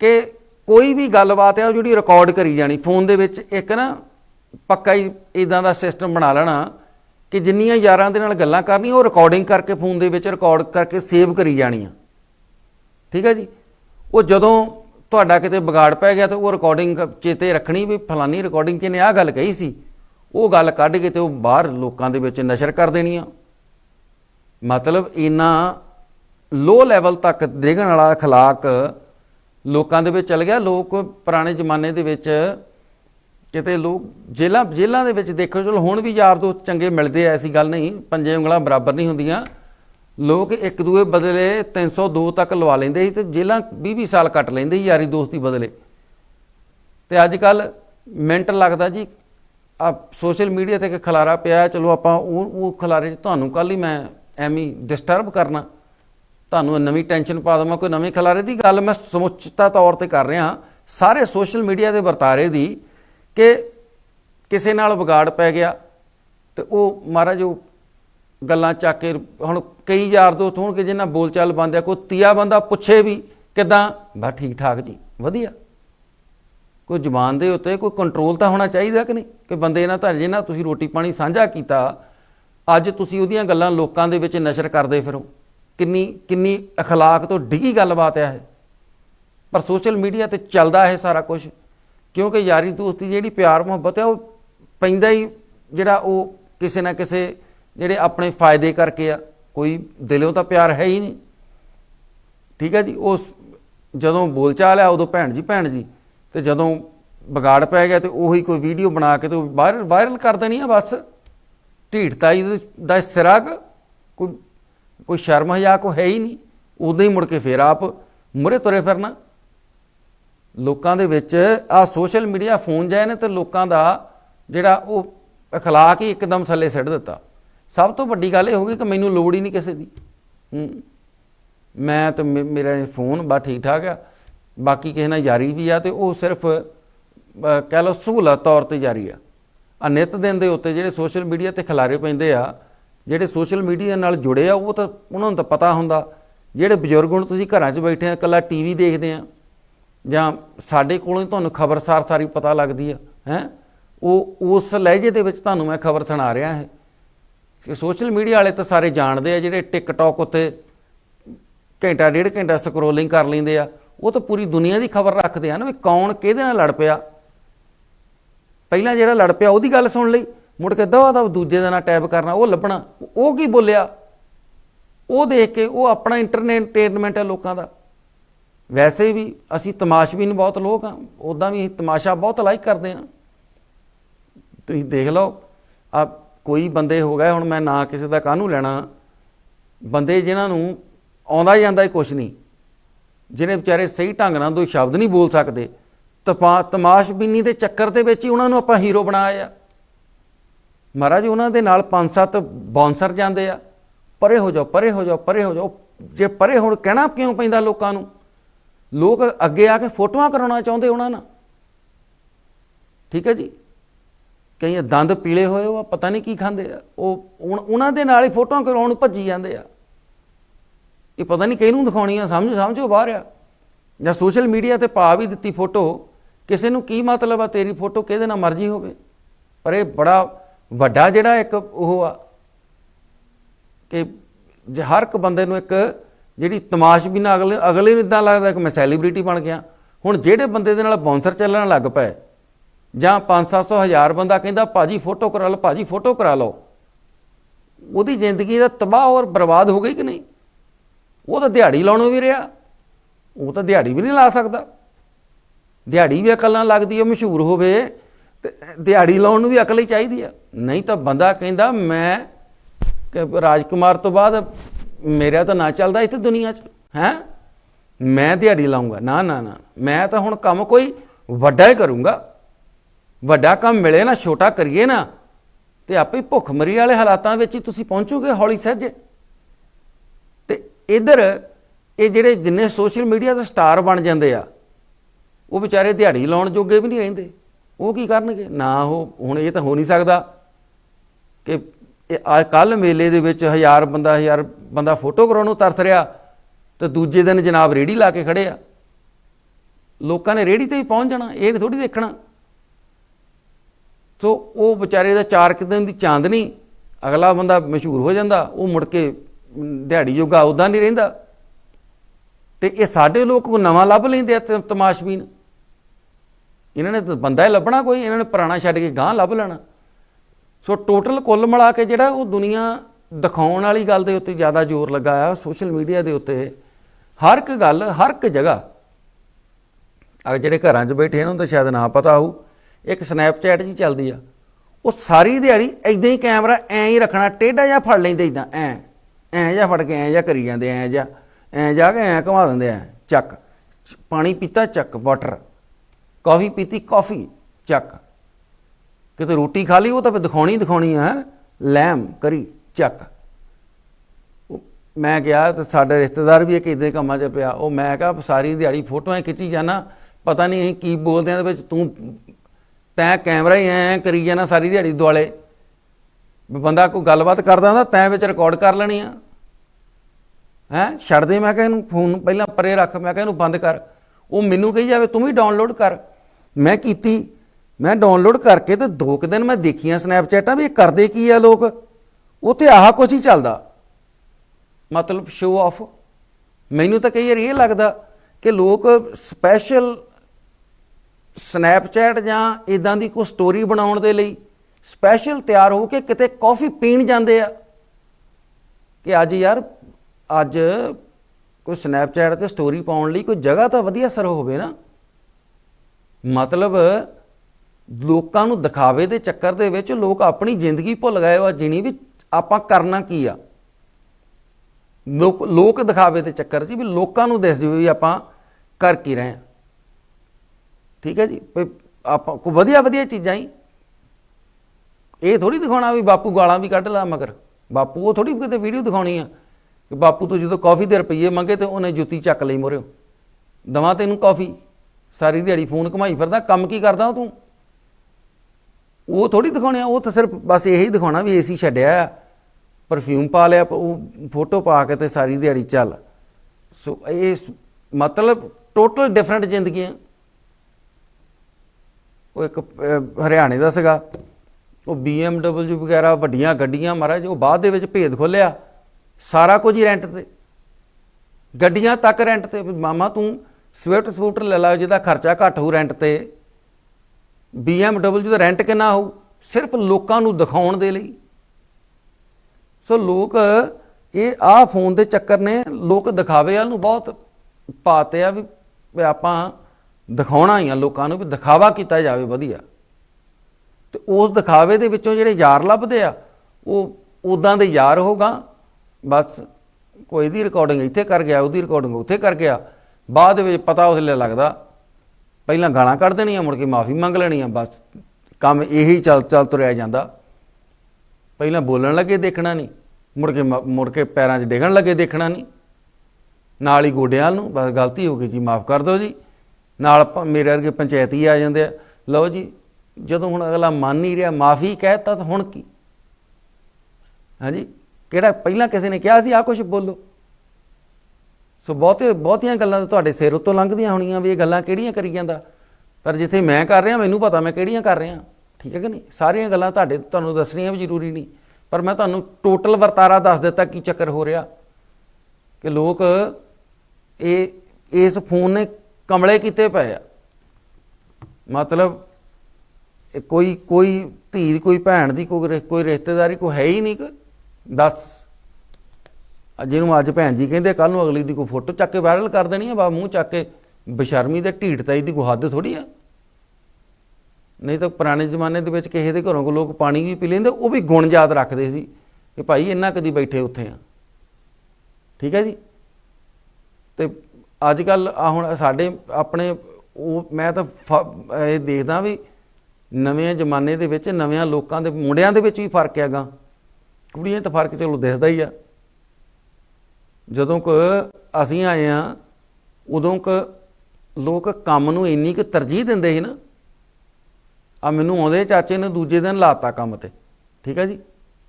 ਕਿ ਕੋਈ ਵੀ ਗੱਲਬਾਤ ਆ, ਉਹ ਜਿਹੜੀ ਰਿਕਾਰਡ ਕਰੀ ਜਾਣੀ। ਫੋਨ ਦੇ ਵਿੱਚ ਇੱਕ ਨਾ ਪੱਕਾ ਹੀ ਇਦਾਂ ਦਾ ਸਿਸਟਮ ਬਣਾ ਲੈਣਾ ਕਿ ਜਿੰਨੀਆਂ ਯਾਰਾਂ ਦੇ ਨਾਲ ਗੱਲਾਂ ਕਰਨੀਆਂ, ਉਹ ਰਿਕਾਰਡਿੰਗ ਕਰਕੇ ਫੋਨ ਦੇ ਵਿੱਚ ਰਿਕਾਰਡ ਕਰਕੇ ਸੇਵ ਕਰੀ ਜਾਣੀਆਂ। ਠੀਕ ਹੈ ਜੀ ਉਹ ਜਦੋਂ ਤੁਹਾਡਾ ਕਿਤੇ ਵਿਗਾੜ ਪੈ ਗਿਆ ਤੇ ਉਹ ਰਿਕਾਰਡਿੰਗ ਚੇਤੇ ਰੱਖਣੀ ਵੀ ਫਲਾਨੀ ਰਿਕਾਰਡਿੰਗ 'ਚ ਇਹਨੇ ਆਹ ਗੱਲ ਕਹੀ ਸੀ ਉਹ ਗੱਲ ਕੱਢ ਕੇ ਤੇ ਉਹ ਬਾਹਰ ਲੋਕਾਂ ਦੇ ਵਿੱਚ ਨਸ਼ਰ ਕਰ ਦੇਣੀ ਆ ਮਤਲਬ ਇੰਨਾ ਲੋ ਲੈਵਲ ਤੱਕ ਡਿੱਗਣ ਵਾਲਾ اخلاق ਲੋਕਾਂ ਦੇ ਵਿੱਚ ਚੱਲ ਗਿਆ ਲੋਕ ਪੁਰਾਣੇ ਜ਼ਮਾਨੇ ਦੇ ਵਿੱਚ ਕਿਤੇ ਲੋਕ ਜੇਲਾਂ ਜੇਲਾਂ ਦੇ ਵਿੱਚ ਦੇਖੋ ਚਲੋ ਹੁਣ ਵੀ ਯਾਰ ਦੋਸਤ ਚੰਗੇ ਮਿਲਦੇ ਆ ਐਸੀ ਗੱਲ ਨਹੀਂ ਪੰਜੇ ਉਂਗਲਾਂ ਬਰਾਬਰ ਨਹੀਂ ਹੁੰਦੀਆਂ ਲੋਕ ਇੱਕ ਦੂਏ ਬਦਲੇ 302 ਤੱਕ ਲਵਾ ਲੈਂਦੇ ਸੀ ਤੇ ਜੇਲਾਂ 20-20 ਸਾਲ ਕੱਟ ਲੈਂਦੇ ਸੀ ਯਾਰੀ ਦੋਸਤੀ ਬਦਲੇ। ਤੇ ਅੱਜ ਕੱਲ ਮਿੰਟ ਲੱਗਦਾ ਜੀ ਆ ਸੋਸ਼ਲ ਮੀਡੀਆ ਤੇ ਇੱਕ ਖਲਾਰਾ ਪਿਆ, ਚਲੋ ਆਪਾਂ ਉਹ ਉਹ ਖਲਾਰੇ 'ਚ ਤੁਹਾਨੂੰ ਕੱਲ ਹੀ ਮੈਂ ਐਵੇਂ ਡਿਸਟਰਬ ਕਰਨਾ। ਤੁਹਾਨੂੰ ਨਵੀਂ ਟੈਨਸ਼ਨ ਪਾ ਦਵਾਂ, ਕੋਈ ਨਵੇਂ ਖਲਾਰੇ ਦੀ ਗੱਲ ਮੈਂ ਸਮੁੱਚਤਾ ਤੌਰ ਤੇ ਕਰ ਰਿਹਾ ਸਾਰੇ ਸੋਸ਼ਲ ਮੀਡੀਆ ਦੇ ਵਰਤਾਰੇ ਦੀ ਕਿ ਕਿਸੇ ਨਾਲ ਵਿਗਾੜ ਪੈ ਗਿਆ ਤੇ ਉਹ ਮਹਾਰਾਜ ਉਹ ਗੱਲਾਂ ਚੱਕ ਕੇ ਹੁਣ ਕਈ ਯਾਰ ਦੋਸਤ ਹੋਣਗੇ ਜਿਨ੍ਹਾਂ ਬੋਲਚਾਲ ਬੰਦ ਆ ਕੋਈ ਤੀਆ ਬੰਦਾ ਪੁੱਛੇ ਵੀ ਕਿਦਾਂ ਬਸ ਠੀਕ ਠਾਕ ਜੀ ਵਧੀਆ ਕੋਈ ਜ਼ੁਬਾਨ ਦੇ ਉੱਤੇ ਕੋਈ ਕੰਟਰੋਲ ਤਾਂ ਹੋਣਾ ਚਾਹੀਦਾ ਕਿ ਨਹੀਂ ਕਿ ਬੰਦੇ ਨਾਲ ਤਾਂ ਜਿਹਨਾਂ ਤੁਸੀਂ ਰੋਟੀ ਪਾਣੀ ਸਾਂਝਾ ਕੀਤਾ ਅੱਜ ਤੁਸੀਂ ਉਹਦੀਆਂ ਗੱਲਾਂ ਲੋਕਾਂ ਦੇ ਵਿੱਚ ਨਸ਼ਰ ਕਰਦੇ ਫਿਰੋ ਕਿੰਨੀ ਕਿੰਨੀ اخلاق ਤੋਂ ਡਿੱਗੀ ਗੱਲਬਾਤ ਹੈ ਇਹ ਪਰ ਸੋਸ਼ਲ ਮੀਡੀਆ ਤੇ ਚੱਲਦਾ ਹੈ ਸਾਰਾ ਕੁਝ ਕਿਉਂਕਿ ਯਾਰੀ ਦੋਸਤੀ ਜਿਹੜੀ ਪਿਆਰ ਮੁਹੱਬਤ ਹੈ ਉਹ ਪੈਂਦਾ ਹੀ ਜਿਹੜਾ ਉਹ ਕਿਸੇ ਨਾ ਕਿਸੇ ਜਿਹੜੇ ਆਪਣੇ ਫਾਇਦੇ ਕਰਕੇ ਆ ਕੋਈ ਦਿਲੋਂ ਤਾਂ ਪਿਆਰ ਹੈ ਹੀ ਨਹੀਂ ਠੀਕ ਹੈ ਜੀ ਉਸ ਜਦੋਂ ਬੋਲਚਾਲ ਆ ਉਦੋਂ ਭੈਣ ਜੀ ਭੈਣ ਜੀ ਤੇ ਜਦੋਂ ਵਿਗਾੜ ਪੈ ਗਿਆ ਤੇ ਉਹੀ ਕੋਈ ਵੀਡੀਓ ਬਣਾ ਕੇ ਤੇ ਉਹ ਵਾਇਰਲ ਵਾਇਰਲ ਕਰ ਦੇਣੀ ਆ ਬਸ ਢੀਠਤਾਈ ਦੇ- ਦਾ ਸਿਰਾ ਕੁ? ਕੋਈ ਕੋਈ ਸ਼ਰਮ ਹਜਾ ਕੋ ਹੈ ਹੀ ਨਹੀਂ ਉਦੋਂ ਹੀ ਮੁੜ ਕੇ ਫੇਰ ਆਪ ਮੁਰੇ ਤੁਰੇ ਫਿਰਨਾ ਲੋਕਾਂ ਦੇ ਵਿੱਚ ਆ ਸੋਸ਼ਲ ਮੀਡੀਆ ਫੋਨ ਜਾਏ ਨੇ ਤੇ ਲੋਕਾਂ ਦਾ ਜਿਹੜਾ ਉਹ اخلاق ਹੀ ਇੱਕਦਮ ਥੱਲੇ ਸਿੱਟ ਦਿੱਤਾ ਸਭ ਤੋਂ ਵੱਡੀ ਗੱਲ ਇਹ ਹੋ ਗਈ ਕਿ ਮੈਨੂੰ ਲੋੜ ਹੀ ਨਹੀਂ ਕਿਸੇ ਦੀ। ਮੈਂ ਤੇ ਮੇ- ਮੇਰਾ ਫੋਨ ਬਾ ਠੀਕ ਠਾਕ ਆ। ਬਾਕੀ ਕਿਸੇ ਨਾਲ ਯਾਰੀ ਵੀ ਆ ਤੇ ਉਹ ਸਿਰਫ ਕਹਿ ਲਓ ਸਹੂਲਤ ਤੌਰ ਤੇ ਜਾਰੀ ਆ। ਆ ਨਿਤ ਦਿਨ ਦੇ ਉੱਤੇ ਜਿਹੜੇ ਸੋਸ਼ਲ ਮੀਡੀਆ ਤੇ ਖਿਲਾਰੇ ਪੈਂਦੇ ਆ, ਜਿਹੜੇ ਸੋਸ਼ਲ ਮੀਡੀਆ ਨਾਲ ਜੁੜੇ ਆ, ਉਹ ਤਾਂ ਉਹਨਾਂ ਨੂੰ ਤਾਂ ਪਤਾ ਹੁੰਦਾ। ਜਿਹੜੇ ਬਜ਼ੁਰਗ ਹੁਣ ਤੁਸੀਂ ਘਰਾਂ 'ਚ ਬੈਠੇ ਆ, ਇਕੱਲਾ ਟੀਵੀ ਦੇਖਦੇ ਆ, ਜਾਂ ਸਾਡੇ ਕੋਲੋਂ ਹੀ ਤੁਹਾਨੂੰ ਖਬਰਸਾਰ ਸਾਰੀ ਪਤਾ ਲੱਗਦੀ ਆ, ਹੈ? ਉਹ, ਉਸ ਲਹਿਜੇ ਦੇ ਵਿੱਚ ਤੁਹਾਨੂੰ ਮੈਂ ਖਬਰ ਸੁਣਾ ਰਿਹਾ ਹਾਂ ਕਿ ਸੋਸ਼ਲ ਮੀਡੀਆ ਵਾਲੇ ਤਾਂ ਸਾਰੇ ਜਾਣਦੇ ਆ ਜਿਹੜੇ ਟਿਕਟੌਕ ਉੱਤੇ ਘੰਟਾ, ਡੇਢ ਘੰਟਾ ਸਕਰੋਲਿੰਗ ਕਰ ਲੈਂਦੇ ਆ। ਉਹ ਤਾਂ ਪੂਰੀ ਦੁਨੀਆ ਦੀ ਖਬਰ ਰੱਖਦੇ ਆ ਨਾ ਵੀ ਕੌਣ ਕਿਹਦੇ ਨਾਲ ਲੜ ਪਿਆ। ਪਹਿਲਾਂ ਜਿਹੜਾ ਲੜ ਪਿਆ ਉਹਦੀ ਗੱਲ ਸੁਣ ਲਈ। ਮੁੜ ਕੇ ਦਵਾ ਦਾ ਦੂਜੇ ਦੇ ਨਾਲ ਟੈਪ ਕਰਨਾ, ਉਹ ਲੱਭਣਾ। ਉਹ ਕੀ ਬੋਲਿਆ? ਉਹ ਦੇਖ ਕੇ ਉਹ ਆਪਣਾ ਇੰਟਰਟੇਨਮੈਂਟ ਹੈ ਲੋਕਾਂ ਦਾ। ਵੈਸੇ ਵੀ ਅਸੀਂ ਤਮਾਸ਼ਬੀਨ ਬਹੁਤ ਲੋਕ ਆ ਉਦਾਂ ਵੀ ਤਮਾਸ਼ਾ ਬਹੁਤ ਲਾਈਕ ਕਰਦੇ ਆ। ਤੁਸੀਂ ਦੇਖ ਲਓ ਆ ਕੋਈ ਬੰਦੇ ਹੋ ਗਏ, ਹੁਣ ਮੈਂ ਨਾ ਕਿਸੇ ਦਾ ਕਾਹਨੂੰ ਲੈਣਾ। ਬੰਦੇ ਜਿਨ੍ਹਾਂ ਨੂੰ ਆਉਂਦਾ ਜਾਂਦਾ ਹੀ ਕੁਛ ਨਹੀਂ ਜਿਹੜੇ ਵਿਚਾਰੇ ਸਹੀ ਢੰਗ ਨਾਲ ਦੋ ਸ਼ਬਦ ਨਹੀਂ ਬੋਲ ਸਕਦੇ। ਤਪਾ ਤਮਾਸ਼ਬੀਨੀ ਦੇ ਚੱਕਰ ਦੇ ਵਿੱਚ ਹੀ ਉਹਨਾਂ ਨੂੰ ਆਪਾਂ ਹੀਰੋ ਬਣਾਇਆ ਮਹਾਰਾਜ, ਉਹਨਾਂ ਦੇ ਨਾਲ ਪੰਜ ਸੱਤ ਬੌਂਸਰ ਜਾਂਦੇ ਆ। ਪਰੇ ਹੋ ਜਾਓ, ਪਰੇ ਹੋ ਜਾਓ, ਪਰੇ ਹੋ ਜਾਓ। ਜੇ ਪਰੇ ਹੁਣ ਕਹਿਣਾ ਕਿਉਂ ਪੈਂਦਾ ਲੋਕਾਂ ਨੂੰ? ਲੋਕ ਅੱਗੇ ਆ ਕੇ ਫੋਟੋਆਂ ਕਰਾਉਣਾ ਚਾਹੁੰਦੇ ਉਹਨਾਂ ਨਾਲ। ਠੀਕ ਹੈ ਜੀ? ਕਈ ਦੰਦ ਪੀਲੇ ਹੋਏ, ਉਹ ਪਤਾ ਨਹੀਂ ਕੀ ਖਾਂਦੇ ਆ। ਉਹ ਉਨ- ਉਹਨਾਂ ਦੇ ਨਾਲ ਹੀ ਫੋਟੋਆਂ ਕਰਾਉਣ ਨੂੰ ਭੱਜੀ ਜਾਂਦੇ ਆ। ਇਹ ਪਤਾ ਨਹੀਂ ਕਿਹਨੂੰ ਦਿਖਾਉਣੀ ਆ ਸਮਝ, ਸਮਝੋ ਬਾਹਰ ਆ। ਜਾਂ ਸੋਸ਼ਲ ਮੀਡੀਆ ਤੇ ਪਾ ਵੀ ਦਿੱਤੀ ਫੋਟੋ, ਕਿਸੇ ਨੂੰ ਕੀ ਮਤਲਬ ਆ ਤੇਰੀ ਫੋਟੋ, ਕਿਹਦੇ ਨਾਲ ਮਰਜ਼ੀ ਹੋਵੇ। ਪਰ ਇਹ ਬੜਾ ਵੱਡਾ ਜਿਹੜਾ ਇੱਕ ਉਹ ਆ ਕਿ ਜੇ ਹਰ ਇੱਕ ਬੰਦੇ ਨੂੰ ਇੱਕ ਜਿਹੜੀ ਤਮਾਸ਼ ਤਮਾਸ਼ਬੀਨ ਅਗਲੇ ਅਗਲੇ ਨੂੰ ਇਦਾਂ ਲੱਗਦਾ ਕਿ ਮੈਂ ਸੈਲੀਬ੍ਰਿਟੀ ਬਣ ਗਿਆ। ਹੁਣ ਜਿਹੜੇ ਬੰਦੇ ਦੇ ਨਾਲ ਬਾਉਂਸਰ ਚੱਲਣ ਲੱਗ ਪਏ ਜਾਂ 5-700 ਹਜ਼ਾਰ ਬੰਦਾ ਕਹਿੰਦਾ, ਭਾਜੀ, ਫੋਟੋ ਕਰਾ ਲਓ, ਭਾਜੀ, ਫੋਟੋ ਕਰਾ ਲਓ। ਉਹਦੀ ਜ਼ਿੰਦਗੀ ਦਾ ਤਬਾਹ ਔਰ ਬਰਬਾਦ ਹੋ ਗਈ ਕਿ ਨਹੀਂ? ਉਹ ਤਾਂ ਦਿਹਾੜੀ ਲਾਉਣੋਂ ਵੀ ਰਿਹਾ। ਉਹ ਤਾਂ ਦਿਹਾੜੀ ਵੀ ਨਹੀਂ ਲਾ ਸਕਦਾ। ਦਿਹਾੜੀ ਵੀ ਅਕਲ ਨਾਲ ਲੱਗਦੀ ਹੈ, ਮਸ਼ਹੂਰ ਹੋਵੇ, ਤੇ ਦਿਹਾੜੀ ਲਾਉਣ ਨੂੰ ਵੀ ਅਕਲ ਹੀ ਚਾਹੀਦੀ ਆ। ਨਹੀਂ ਤਾਂ ਬੰਦਾ ਕਹਿੰਦਾ, ਮੈਂ ਰਾਜਕੁਮਾਰ ਤੋਂ ਬਾਅਦ ਮੇਰਾ ਤਾਂ ਨਾ ਚੱਲਦਾ ਇੱਥੇ ਦੁਨੀਆ 'ਚ, ਹੈ? ਮੈਂ ਦਿਹਾੜੀ ਲਾਉਂਗਾ ਨਾ ਨਾ ਨਾ। ਮੈਂ ਤਾਂ ਹੁਣ ਕੰਮ ਕੋਈ ਵੱਡਾ ਹੀ ਕਰੂੰਗਾ। ਵੱਡਾ ਕੰਮ ਮਿਲੇ ਨਾ, ਛੋਟਾ ਕਰੀਏ ਨਾ, ਤੇ ਆਪੇ ਭੁੱਖਮਰੀ ਵਾਲੇ ਹਾਲਾਤਾਂ ਵਿੱਚ ਹੀ ਤੁਸੀਂ ਪਹੁੰਚੋਗੇ ਹੌਲੀ ਸਹਿਜੇ। ਤੇ ਇਧਰ ਇਹ ਜਿਹੜੇ ਜਿੰਨੇ ਸੋਸ਼ਲ ਮੀਡੀਆ ਦੇ ਸਟਾਰ ਬਣ ਜਾਂਦੇ ਆ, ਉਹ ਵਿਚਾਰੇ ਦਿਹਾੜੀ ਲਾਉਣ ਜੋਗੇ ਵੀ ਨਹੀਂ ਰਹਿੰਦੇ। ਉਹ ਕੀ ਕਰਨਗੇ? ਨਾ ਉਹ, ਹੁਣ ਇਹ ਤਾਂ ਹੋ ਨਹੀਂ ਸਕਦਾ ਕਿ ਇਹ ਕੱਲ ਮੇਲੇ ਦੇ ਵਿੱਚ ਹਜ਼ਾਰ ਬੰਦਾ ਹਜ਼ਾਰ ਬੰਦਾ ਫੋਟੋ ਕਰਾਉਣ ਨੂੰ ਤਰਸ ਰਿਹਾ, ਤੇ ਦੂਜੇ ਦਿਨ ਜਨਾਬ ਰੇੜੀ ਲਾ ਕੇ ਖੜੇ ਆ। ਲੋਕਾਂ ਨੇ ਰੇੜੀ ਤੇ ਹੀ ਪਹੁੰਚ ਜਾਣਾ, ਇਹ ਥੋੜੀ ਦੇਖਣਾ। ਸੋ ਉਹ ਵਿਚਾਰੇ ਦਾ ਚਾਰ ਕੁ ਦਿਨ ਦੀ ਚਾਂਦਨੀ ਅਗਲਾ ਬੰਦਾ ਮਸ਼ਹੂਰ ਹੋ ਜਾਂਦਾ, ਉਹ ਮੁੜ ਕੇ ਦਿਹਾੜੀ ਜੋਗਾ ਉਦਾਂ ਨਹੀਂ ਰਹਿੰਦਾ। ਤੇ ਇਹ ਸਾਡੇ ਲੋਕ ਕੋ ਨਵਾਂ ਲੱਭ ਲੈਂਦੇ ਆ ਤਮਾਸ਼ਬੀਨ। ਇਹਨਾਂ ਨੇ ਤਾਂ ਬੰਦਾ ਹੀ ਲੱਭਣਾ ਕੋਈ, ਇਹਨਾਂ ਨੇ ਪੁਰਾਣਾ ਛੱਡ ਕੇ ਗਾਂ ਲੱਭ ਲੈਣਾ। ਸੋ ਟੋਟਲ ਕੁੱਲ ਮਿਲਾ ਕੇ ਜਿਹੜਾ ਉਹ ਦੁਨੀਆ ਦਿਖਾਉਣ ਵਾਲੀ ਗੱਲ ਦੇ ਉੱਤੇ ਜ਼ਿਆਦਾ ਜ਼ੋਰ ਲੱਗਾ ਆ ਸੋਸ਼ਲ ਮੀਡੀਆ ਦੇ ਉੱਤੇ। ਹਰ ਇੱਕ ਗੱਲ, ਹਰ ਇੱਕ ਜਗ੍ਹਾ। ਆ ਜਿਹੜੇ ਘਰਾਂ 'ਚ ਬੈਠੇ ਇਹਨਾਂ ਨੂੰ ਤਾਂ ਸ਼ਾਇਦ ਨਾ ਪਤਾ ਹੋਊ। ਇੱਕ ਸਨੈਪਚੈਟ ਜੀ ਚੱਲਦੀ ਆ। ਉਹ ਸਾਰੀ ਦਿਹਾੜੀ ਐਦਾਂ ਹੀ ਕੈਮਰਾ ਐਂ ਹੀ ਰੱਖਣਾ, ਟੇਢਾ ਜਾਂ ਫੜ ਲੈਂਦੇ ਇਦਾਂ ਐਂ ਐਂ ਜਿਹਾ ਫੜ ਕੇ ਐਂ ਜਿਹਾ ਕਰੀ ਜਾਂਦੇ, ਐਂ ਜਿਹਾ, ਐਂ ਜਾ ਕੇ ਐਂ ਘੁਮਾ ਦਿੰਦੇ, ਐ, ਚੱਕ। ਚ- ਪਾਣੀ ਪੀਤਾ, ਚੱਕ ਵਾਟਰ ਕਾਫੀ ਪੀਤੀ ਕਾਫੀ ਚੱਕ। ਕਿਤੇ ਰੋਟੀ ਖਾ ਲਈ, ਉਹ ਤਾਂ ਫਿਰ ਦਿਖਾਉਣੀ ਦਿਖਾਉਣੀ ਆ ਲੈਮ ਕਰੀ, ਚੱਕ। ਮੈਂ ਕਿਹਾ ਤੇ ਸਾਡੇ ਰਿਸ਼ਤੇਦਾਰ ਵੀ ਇੱਕ ਇਦਾਂ ਕੰਮਾਂ 'ਚ ਪਿਆ। ਉਹ ਮੈਂ ਕਿਹਾ ਸਾਰੀ ਦਿਹਾੜੀ ਫੋਟੋਆਂ ਖਿੱਚੀ ਜਾਣਾ ਪਤਾ ਨਹੀਂ ਅਸੀਂ ਕੀ ਬੋਲਦੇ ਆ ਦੇ ਵਿੱਚ ਤੂੰ ਤੈਂ ਕੈਮਰਾ ਹੀ ਐ ਕਰੀ ਜਾਣਾ ਸਾਰੀ ਦਿਹਾੜੀ ਦੁਆਲੇ। ਵੀ ਬੰਦਾ ਕੋਈ ਗੱਲਬਾਤ ਕਰਦਾ ਹੁੰਦਾ, ਤੈਂ ਵਿੱਚ ਰਿਕਾਰਡ ਕਰ ਲੈਣੀ ਆ। ਹੈ? ਛੱਡ ਦੇ, ਮੈਂ ਕਿਹਾ ਇਹਨੂੰ ਫੋਨ ਪਹਿਲਾਂ ਪਰੇ ਰੱਖ, ਮੈਂ ਕਿਹਾ ਇਹਨੂੰ ਬੰਦ ਕਰ। ਉਹ ਮੈਨੂੰ ਕਹੀ ਜਾਵੇ, ਤੂੰ ਵੀ ਡਾਊਨਲੋਡ ਕਰ। ਮੈਂ ਕੀਤੀ। ਮੈਂ ਡਾਊਨਲੋਡ ਕਰਕੇ ਤੇ ਦੋ ਕੁ ਦਿਨ ਮੈਂ ਦੇਖੀਆਂ ਸਨੈਪਚੈਟਾਂ ਵੀ, ਇਹ ਕਰਦੇ ਕੀ ਆ ਲੋਕ? ਉੱਥੇ ਆਹ ਕੁਛ ਹੀ ਚੱਲਦਾ। ਮਤਲਬ ਸ਼ੋ ਆਫ ਮੈਨੂੰ ਤਾਂ ਕਈ ਵਾਰ ਇਹ ਲੱਗਦਾ ਕਿ ਲੋਕ ਸਪੈਸ਼ਲ ਸਨੈਪਚੈਟ ਜਾਂ ਇਦਾਂ ਦੀ ਕੋਈ ਸਟੋਰੀ ਬਣਾਉਣ ਦੇ ਲਈ ਸਪੈਸ਼ਲ ਤਿਆਰ ਹੋ ਕੇ ਕਿਤੇ ਕਾਫੀ ਪੀਣ ਜਾਂਦੇ ਆ। ਕਿ ਅੱਜ ਯਾਰ, ਅੱਜ ਕੋਈ ਸਨੈਪਚੈਟ ਤੇ ਸਟੋਰੀ ਪਾਉਣ ਲਈ ਕੋਈ ਜਗ੍ਹਾ ਤਾਂ ਵਧੀਆ ਸਰ ਹੋਵੇ ਨਾ। ਮਤਲਬ ਲੋਕਾਂ ਨੂੰ ਦਿਖਾਵੇ ਦੇ ਚੱਕਰ ਦੇ ਵਿੱਚ ਲੋਕ ਆਪਣੀ ਜ਼ਿੰਦਗੀ ਭੁੱਲ ਗਏ ਆ ਜਿਣੀ ਵੀ ਆਪਾਂ ਕਰਨਾ ਕੀ ਆ। ਲੋਕ ਲੋਕ ਦਿਖਾਵੇ ਦੇ ਚੱਕਰ 'ਚ ਵੀ ਲੋਕਾਂ ਨੂੰ ਦੱਸ ਜਾਵੇ ਵੀ ਆਪਾਂ ਕਰ ਕੀ ਰਹੇ ਆ। ਠੀਕ ਹੈ ਜੀ? ਵੀ ਆਪਾਂ ਕੋ ਵਧੀਆ ਵਧੀਆ ਚੀਜ਼ਾਂ ਹੀ। ਇਹ ਥੋੜੀ ਦਿਖਾਉਣਾ ਵੀ ਬਾਪੂ ਗਾਲਾਂ ਵੀ ਕੱਢ ਲਾ ਮਗਰ। ਬਾਪੂ, ਉਹ ਥੋੜੀ ਕਿਤੇ ਵੀਡੀਓ ਦਿਖਾਉਣੀ ਆ ਕਿ ਬਾਪੂ ਤੋਂ ਜਦੋਂ ਕਾਫੀ ਦੇ ਰੁਪਈਏ ਮੰਗੇ ਤੇ ਉਹਨੇ ਜੁੱਤੀ ਚੱਕ ਲਈ ਮੋਰਿਓ। ਦਵਾ ਤੈਨੂੰ ਕਾਫੀ। ਸਾਰੀ ਦਿਹਾੜੀ ਫੋਨ ਘੁਮਾਈ ਫਿਰਦਾ, ਕੰਮ ਕੀ ਕਰਦਾ ਉਹ ਤੂੰ? ਉਹ ਥੋੜੀ ਦਿਖਾਉਣੇ ਆ, ਉਹ ਤਾਂ ਸਿਰਫ ਬਸ ਇਹੀ ਦਿਖਾਉਣਾ ਵੀ ਏਸੀ ਛੱਡਿਆ ਆ। ਪਰਫਿਊਮ ਪਾ ਲਿਆ, ਉਹ ਫੋਟੋ ਪਾ ਕੇ ਤੇ ਸਾਰੀ ਦਿਹਾੜੀ ਚੱਲ। ਸੋ ਇਹ ਮਤਲਬ ਟੋਟਲ ਡਿਫਰੈਂਟ ਜ਼ਿੰਦਗੀਆਂ। ਉਹ ਇੱਕ ਹਰਿਆਣੇ ਦਾ ਸੀਗਾ। ਉਹ BMW ਵਗੈਰਾ ਵੱਡੀਆਂ ਗੱਡੀਆਂ ਮਹਾਰਾਜ, ਉਹ ਬਾਅਦ ਦੇ ਵਿੱਚ ਭੇਦ ਖੋਲਿਆ ਸਾਰਾ ਕੁਝ ਹੀ ਰੈਂਟ ਤੇ। ਗੱਡੀਆਂ ਤੱਕ ਰੈਂਟ ਤੇ। ਵੀ ਮਾਮਾ ਤੂੰ ਸਵਿਫਟ ਸਕੂਟਰ ਲੈ ਲਾ, ਜਿਹਦਾ ਖਰਚਾ ਘੱਟ ਹੋ ਰੈਂਟ ਤੇ। BMW ਦਾ ਰੈਂਟ ਕਿੰਨਾ ਹੋਊ? ਸਿਰਫ ਲੋਕਾਂ ਨੂੰ ਦਿਖਾਉਣ ਦੇ ਲਈ। ਸੋ ਲੋਕ, ਇਹ ਆ ਫੋਨ ਦੇ ਚੱਕਰ ਨੇ। ਲੋਕ ਦਿਖਾਵੇ ਵਾਲ ਨੂੰ ਬਹੁਤ ਪਾਤੇ ਆ ਵੀ ਆਪਾਂ ਦਿਖਾਉਣਾ ਹੀ ਆ ਲੋਕਾਂ ਨੂੰ ਵੀ ਦਿਖਾਵਾ ਕੀਤਾ ਜਾਵੇ ਵਧੀਆ। ਤੇ ਉਸ ਦਿਖਾਵੇ ਦੇ ਵਿੱਚੋਂ ਜਿਹੜੇ ਯਾਰ ਲੱਭਦੇ ਆ, ਉਹ ਉਦਾਂ ਦੇ ਯਾਰ ਹੋਗਾ ਬਸ ਕੋਈ ਦੀ ਰਿਕਾਰਡਿੰਗ ਇੱਥੇ ਕਰ ਗਿਆ, ਉਹਦੀ ਰਿਕਾਰਡਿੰਗ ਉੱਥੇ ਕਰ ਗਿਆ। ਬਾਅਦ ਵਿੱਚ ਪਤਾ ਉਸ ਉਸਲੇ ਲੱਗਦਾ, ਪਹਿਲਾਂ ਗਾਲਾਂ ਕੱਢ ਦੇਣੀਆਂ, ਮੁੜ ਕੇ ਮਾਫੀ ਮੰਗ ਲੈਣੀ ਆ, ਬਸ ਕੰਮ ਇਹੀ ਚੱਲ ਚੱਲ ਤੁਰਿਆ ਜਾਂਦਾ। ਪਹਿਲਾਂ ਬੋਲਣ ਲੱਗੇ ਦੇਖਣਾ ਨਹੀਂ, ਮੁੜ ਕੇ ਮ- ਮੁੜ ਕੇ ਪੈਰਾਂ 'ਚ ਡਿੱਗਣ ਲੱਗੇ ਦੇਖਣਾ ਨਹੀਂ। ਨਾਲ ਹੀ ਗੋਡਿਆਂ ਨੂੰ, ਬਸ ਗਲਤੀ ਹੋ ਗਈ ਜੀ, ਮਾਫ ਕਰ ਦਿਓ ਜੀ। ਨਾਲ ਪ- ਮੇਰੇ ਵਰਗੇ ਪੰਚਾਇਤੀ ਆ ਜਾਂਦੇ ਆ। ਲਓ ਜੀ, ਜਦੋਂ ਹੁਣ ਅਗਲਾ ਮੰਨ ਨਹੀਂ ਰਿਹਾ, ਮਾਫੀ ਕਹਿਤਾ ਤਾਂ ਹੁਣ ਕੀ? ਹਾਂਜੀ, ਕਿਹੜਾ ਪਹਿਲਾਂ ਕਿਸੇ ਨੇ ਕਿਹਾ ਸੀ ਆ ਕੁਝ ਬੋਲੋ। ਸੋ ਬਹੁਤੇ, ਬਹੁਤੀਆਂ ਗੱਲਾਂ ਤਾਂ ਤੁਹਾਡੇ ਸਿਰ ਉੱਤੋਂ ਲੰਘਦੀਆਂ ਹੋਣੀਆਂ ਵੀ ਇਹ ਗੱਲਾਂ ਕਿਹੜੀਆਂ ਕਰੀ ਜਾਂਦਾ। ਪਰ ਜਿੱਥੇ ਮੈਂ ਕਰ ਰਿਹਾ, ਮੈਨੂੰ ਪਤਾ ਮੈਂ ਕਿਹੜੀਆਂ ਕਰ ਰਿਹਾ। ਠੀਕ ਹੈ ਕਿ ਨਹੀਂ? ਸਾਰੀਆਂ ਗੱਲਾਂ ਤੁਹਾਡੇ ਤੁਹਾਨੂੰ ਦੱਸਣੀਆਂ ਵੀ ਜ਼ਰੂਰੀ ਨਹੀਂ। ਪਰ ਮੈਂ ਤੁਹਾਨੂੰ ਟੋਟਲ ਵਰਤਾਰਾ ਦੱਸ ਦਿੱਤਾ ਕੀ ਚੱਕਰ ਹੋ ਰਿਹਾ। ਕਿ ਲੋਕ ਇਹ, ਇਸ ਫੋਨ ਨੇ ਕਮਲੇ ਕੀਤੇ ਪਏ ਆ। ਮਤਲਬ ਕੋਈ ਕੋਈ ਧੀ ਦੀ, ਕੋਈ ਭੈਣ ਦੀ, ਕੋਈ ਕੋਈ ਰਿਸ਼ਤੇਦਾਰੀ ਕੋਈ ਹੈ ਹੀ ਨਹੀਂ ਕਿ ਦੱਸ। ਜਿਹਨੂੰ ਅੱਜ ਭੈਣ ਜੀ ਕਹਿੰਦੇ ਕੱਲ ਨੂੰ ਅਗਲੀ ਦੀ ਕੋਈ ਫੋਟੋ ਚੱਕ ਕੇ ਵਾਇਰਲ ਕਰ ਦੇਣੀ ਆ, ਬਾ ਮੂੰਹ ਚੱਕ ਕੇ ਬਸ਼ਰਮੀ ਤੇ ਢੀਠ ਤਾਈ ਦੀ ਕੋਈ ਹੱਦ ਥੋੜੀ ਆ। ਨਹੀਂ ਤਾਂ ਪੁਰਾਣੇ ਜ਼ਮਾਨੇ ਦੇ ਵਿੱਚ ਕਿਸੇ ਦੇ ਘਰੋਂ ਕੋ ਲੋਕ ਪਾਣੀ ਵੀ ਪੀ ਲੈਂਦੇ, ਉਹ ਵੀ ਗੁਣ ਯਾਦ ਰੱਖਦੇ ਸੀ ਕਿ ਭਾਈ ਇੰਨਾ ਕਦੀ ਬੈਠੇ ਉੱਥੇ ਆ। ਠੀਕ ਹੈ ਜੀ? ਤੇ ਅੱਜ ਕੱਲ ਆ ਹੁਣ ਸਾਡੇ ਆਪਣੇ ਉਹ ਮੈਂ ਤਾਂ ਫ- ਇਹ ਦੇਖਦਾ ਵੀ ਨਵੇਂ ਜ਼ਮਾਨੇ ਦੇ ਵਿੱਚ ਨਵਿਆਂ ਲੋਕਾਂ ਦੇ ਮੁੰਡਿਆਂ ਦੇ ਵਿੱਚ ਵੀ ਫ਼ਰਕ ਹੈਗਾ। ਕੁੜੀਆਂ ਤਾਂ ਫ਼ਰਕ ਚਲੋ ਦਿਸਦਾ ਹੀ ਆ। ਜਦੋਂ ਕ ਅਸੀਂ ਆਏ ਆ ਉਦੋਂ ਕ ਲੋਕ ਕੰਮ ਨੂੰ ਇੰਨੀ ਕੁ ਤਰਜੀਹ ਦਿੰਦੇ ਸੀ ਨਾ। ਆ ਮੈਨੂੰ ਆਉਂਦੇ ਚਾਚੇ ਨੇ ਦੂਜੇ ਦਿਨ ਲਾਤਾ ਕੰਮ ਤੇ। ਠੀਕ ਹੈ ਜੀ?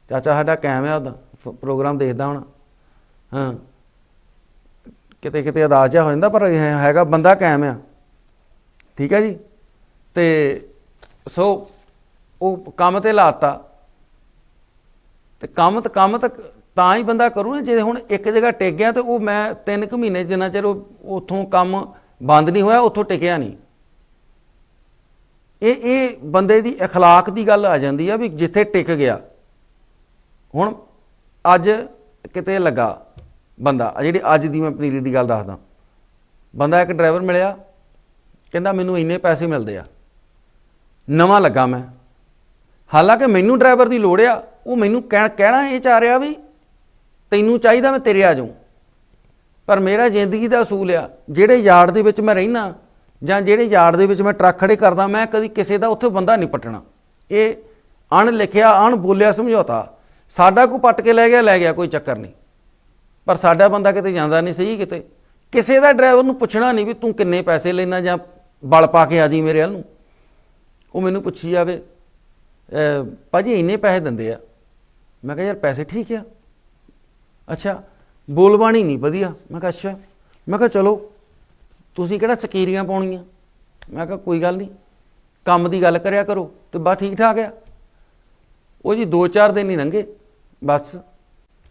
ਚਾਚਾ ਸਾਡਾ ਕਾਇਮ ਹੈ ਉਹਦਾ। ਫ- ਪ੍ਰੋਗਰਾਮ ਦੇਖਦਾ ਹੁਣ। ਹਾਂ। ਕਿਤੇ ਕਿਤੇ ਅਦਾਸ ਜਿਹਾ ਹੋ ਜਾਂਦਾ ਪਰ ਇਹ ਹੈਗਾ ਬੰਦਾ ਕਾਇਮ ਆ ਠੀਕ ਹੈ ਜੀ ਤੇ ਸੋ ਉਹ ਕੰਮ ਤੇ ਲਾਤਾ ਤੇ ਕੰਮ ਤੇ ਕੰਮ ਤੱਕ ਤਾਂ ਹੀ ਬੰਦਾ ਕਰੂ ਨਾ ਜੇ ਹੁਣ ਇੱਕ ਜਗ੍ਹਾ ਟਿਕ ਗਿਆ ਤੇ ਉਹ ਮੈਂ 3 ਕੁ ਮਹੀਨੇ ਜਿੰਨਾ ਚਿਰ ਉਹ ਉਥੋਂ ਕੰਮ ਬੰਦ ਨਹੀਂ ਹੋਇਆ ਉਥੋਂ ਟਿਕਿਆ ਨਹੀਂ ਇਹ ਇਹ ਬੰਦੇ ਦੀ اخلاق ਦੀ ਗੱਲ ਆ ਜਾਂਦੀ ਆ ਵੀ ਜਿੱਥੇ ਟਿਕ ਗਿਆ ਹੁਣ ਅੱਜ ਕਿਤੇ ਲੱਗਾ ਬੰਦਾ ਜਿਹੜੀ ਅੱਜ ਦੀ ਮੈਂ ਪਨੀਰੀ ਦੀ ਗੱਲ ਦੱਸਦਾ। ਬੰਦਾ ਇੱਕ ਡਰਾਈਵਰ ਮਿਲਿਆ, ਕਹਿੰਦਾ ਮੈਨੂੰ ਇੰਨੇ ਪੈਸੇ ਮਿਲਦੇ ਆ। ਨਵਾਂ ਲੱਗਾ ਮੈਂ। ਹਾਲਾਂਕਿ ਮੈਨੂੰ ਡਰਾਈਵਰ ਦੀ ਲੋੜ ਆ, ਉਹ ਮੈਨੂੰ ਕਹਿਣ, ਕਹਿਣਾ ਇਹ ਚਾਹ ਰਿਹਾ ਵੀ ਤੈਨੂੰ ਚਾਹੀਦਾ ਮੈਂ ਤੇਰੇ ਆ ਜਾਊਂ। ਪਰ ਮੇਰਾ ਜ਼ਿੰਦਗੀ ਦਾ ਅਸੂਲ ਆ, ਜਿਹੜੇ ਯਾਰਡ ਦੇ ਵਿੱਚ ਮੈਂ ਰਹਿਣਾ ਜਾਂ ਜਿਹੜੇ ਯਾਰਡ ਦੇ ਵਿੱਚ ਮੈਂ ਟਰੱਕ ਖੜੇ ਕਰਦਾ, ਮੈਂ ਕਦੀ ਕਿਸੇ ਦਾ ਉੱਥੇ ਬੰਦਾ ਨਹੀਂ ਪਟਣਾ। ਇਹ ਅਣ ਲਿਖਿਆ ਅਣ ਬੋਲਿਆ ਸਮਝੌਤਾ, ਸਾਡਾ ਕੋਈ ਪੱਟ ਕੇ ਲੈ ਗਿਆ ਲੈ ਗਿਆ, ਕੋਈ ਚੱਕਰ ਨਹੀਂ। ਪਰ ਸਾਡਾ ਬੰਦਾ ਕਿਤੇ ਜਾਂਦਾ ਨਹੀਂ ਸਹੀ ਕਿਤੇ। ਕਿਸੇ ਦਾ ਡਰਾਈਵਰ ਨੂੰ ਪੁੱਛਣਾ ਨਹੀਂ ਵੀ ਤੂੰ ਕਿੰਨੇ ਪੈਸੇ ਲੈਣਾ ਜਾਂ ਬਲ ਪਾ ਕੇ ਆ ਜੀ ਮੇਰੇ ਵੱਲ ਨੂੰ। ਉਹ ਮੈਨੂੰ ਪੁੱਛੀ ਜਾਵੇ ਅਹ, ਭਾਜੀ ਇੰਨੇ ਪੈਸੇ ਦਿੰਦੇ ਆ? ਮੈਂ ਕਿਹਾ ਯਾਰ ਪੈਸੇ ਠੀਕ ਆ। ਅੱਛਾ ਬੋਲਬਾਣੀ ਨਹੀਂ ਵਧੀਆ। ਮੈਂ ਕਿਹਾ ਅੱਛਾ। ਮੈਂ ਕਿਹਾ ਚਲੋ ਤੁਸੀਂ ਕਿਹੜਾ ਸਕੀਰੀਆਂ ਪਾਉਣੀਆਂ? ਮੈਂ ਕਿਹਾ ਕੋਈ ਗੱਲ ਨਹੀਂ ਕੰਮ ਦੀ ਗੱਲ ਕਰਿਆ ਕਰੋ ਤੇ ਬਸ ਠੀਕ ਠਾਕ ਆ। ਉਹ ਜੀ 2-4 ਦਿਨ ਹੀ ਲੰਘੇ ਬਸ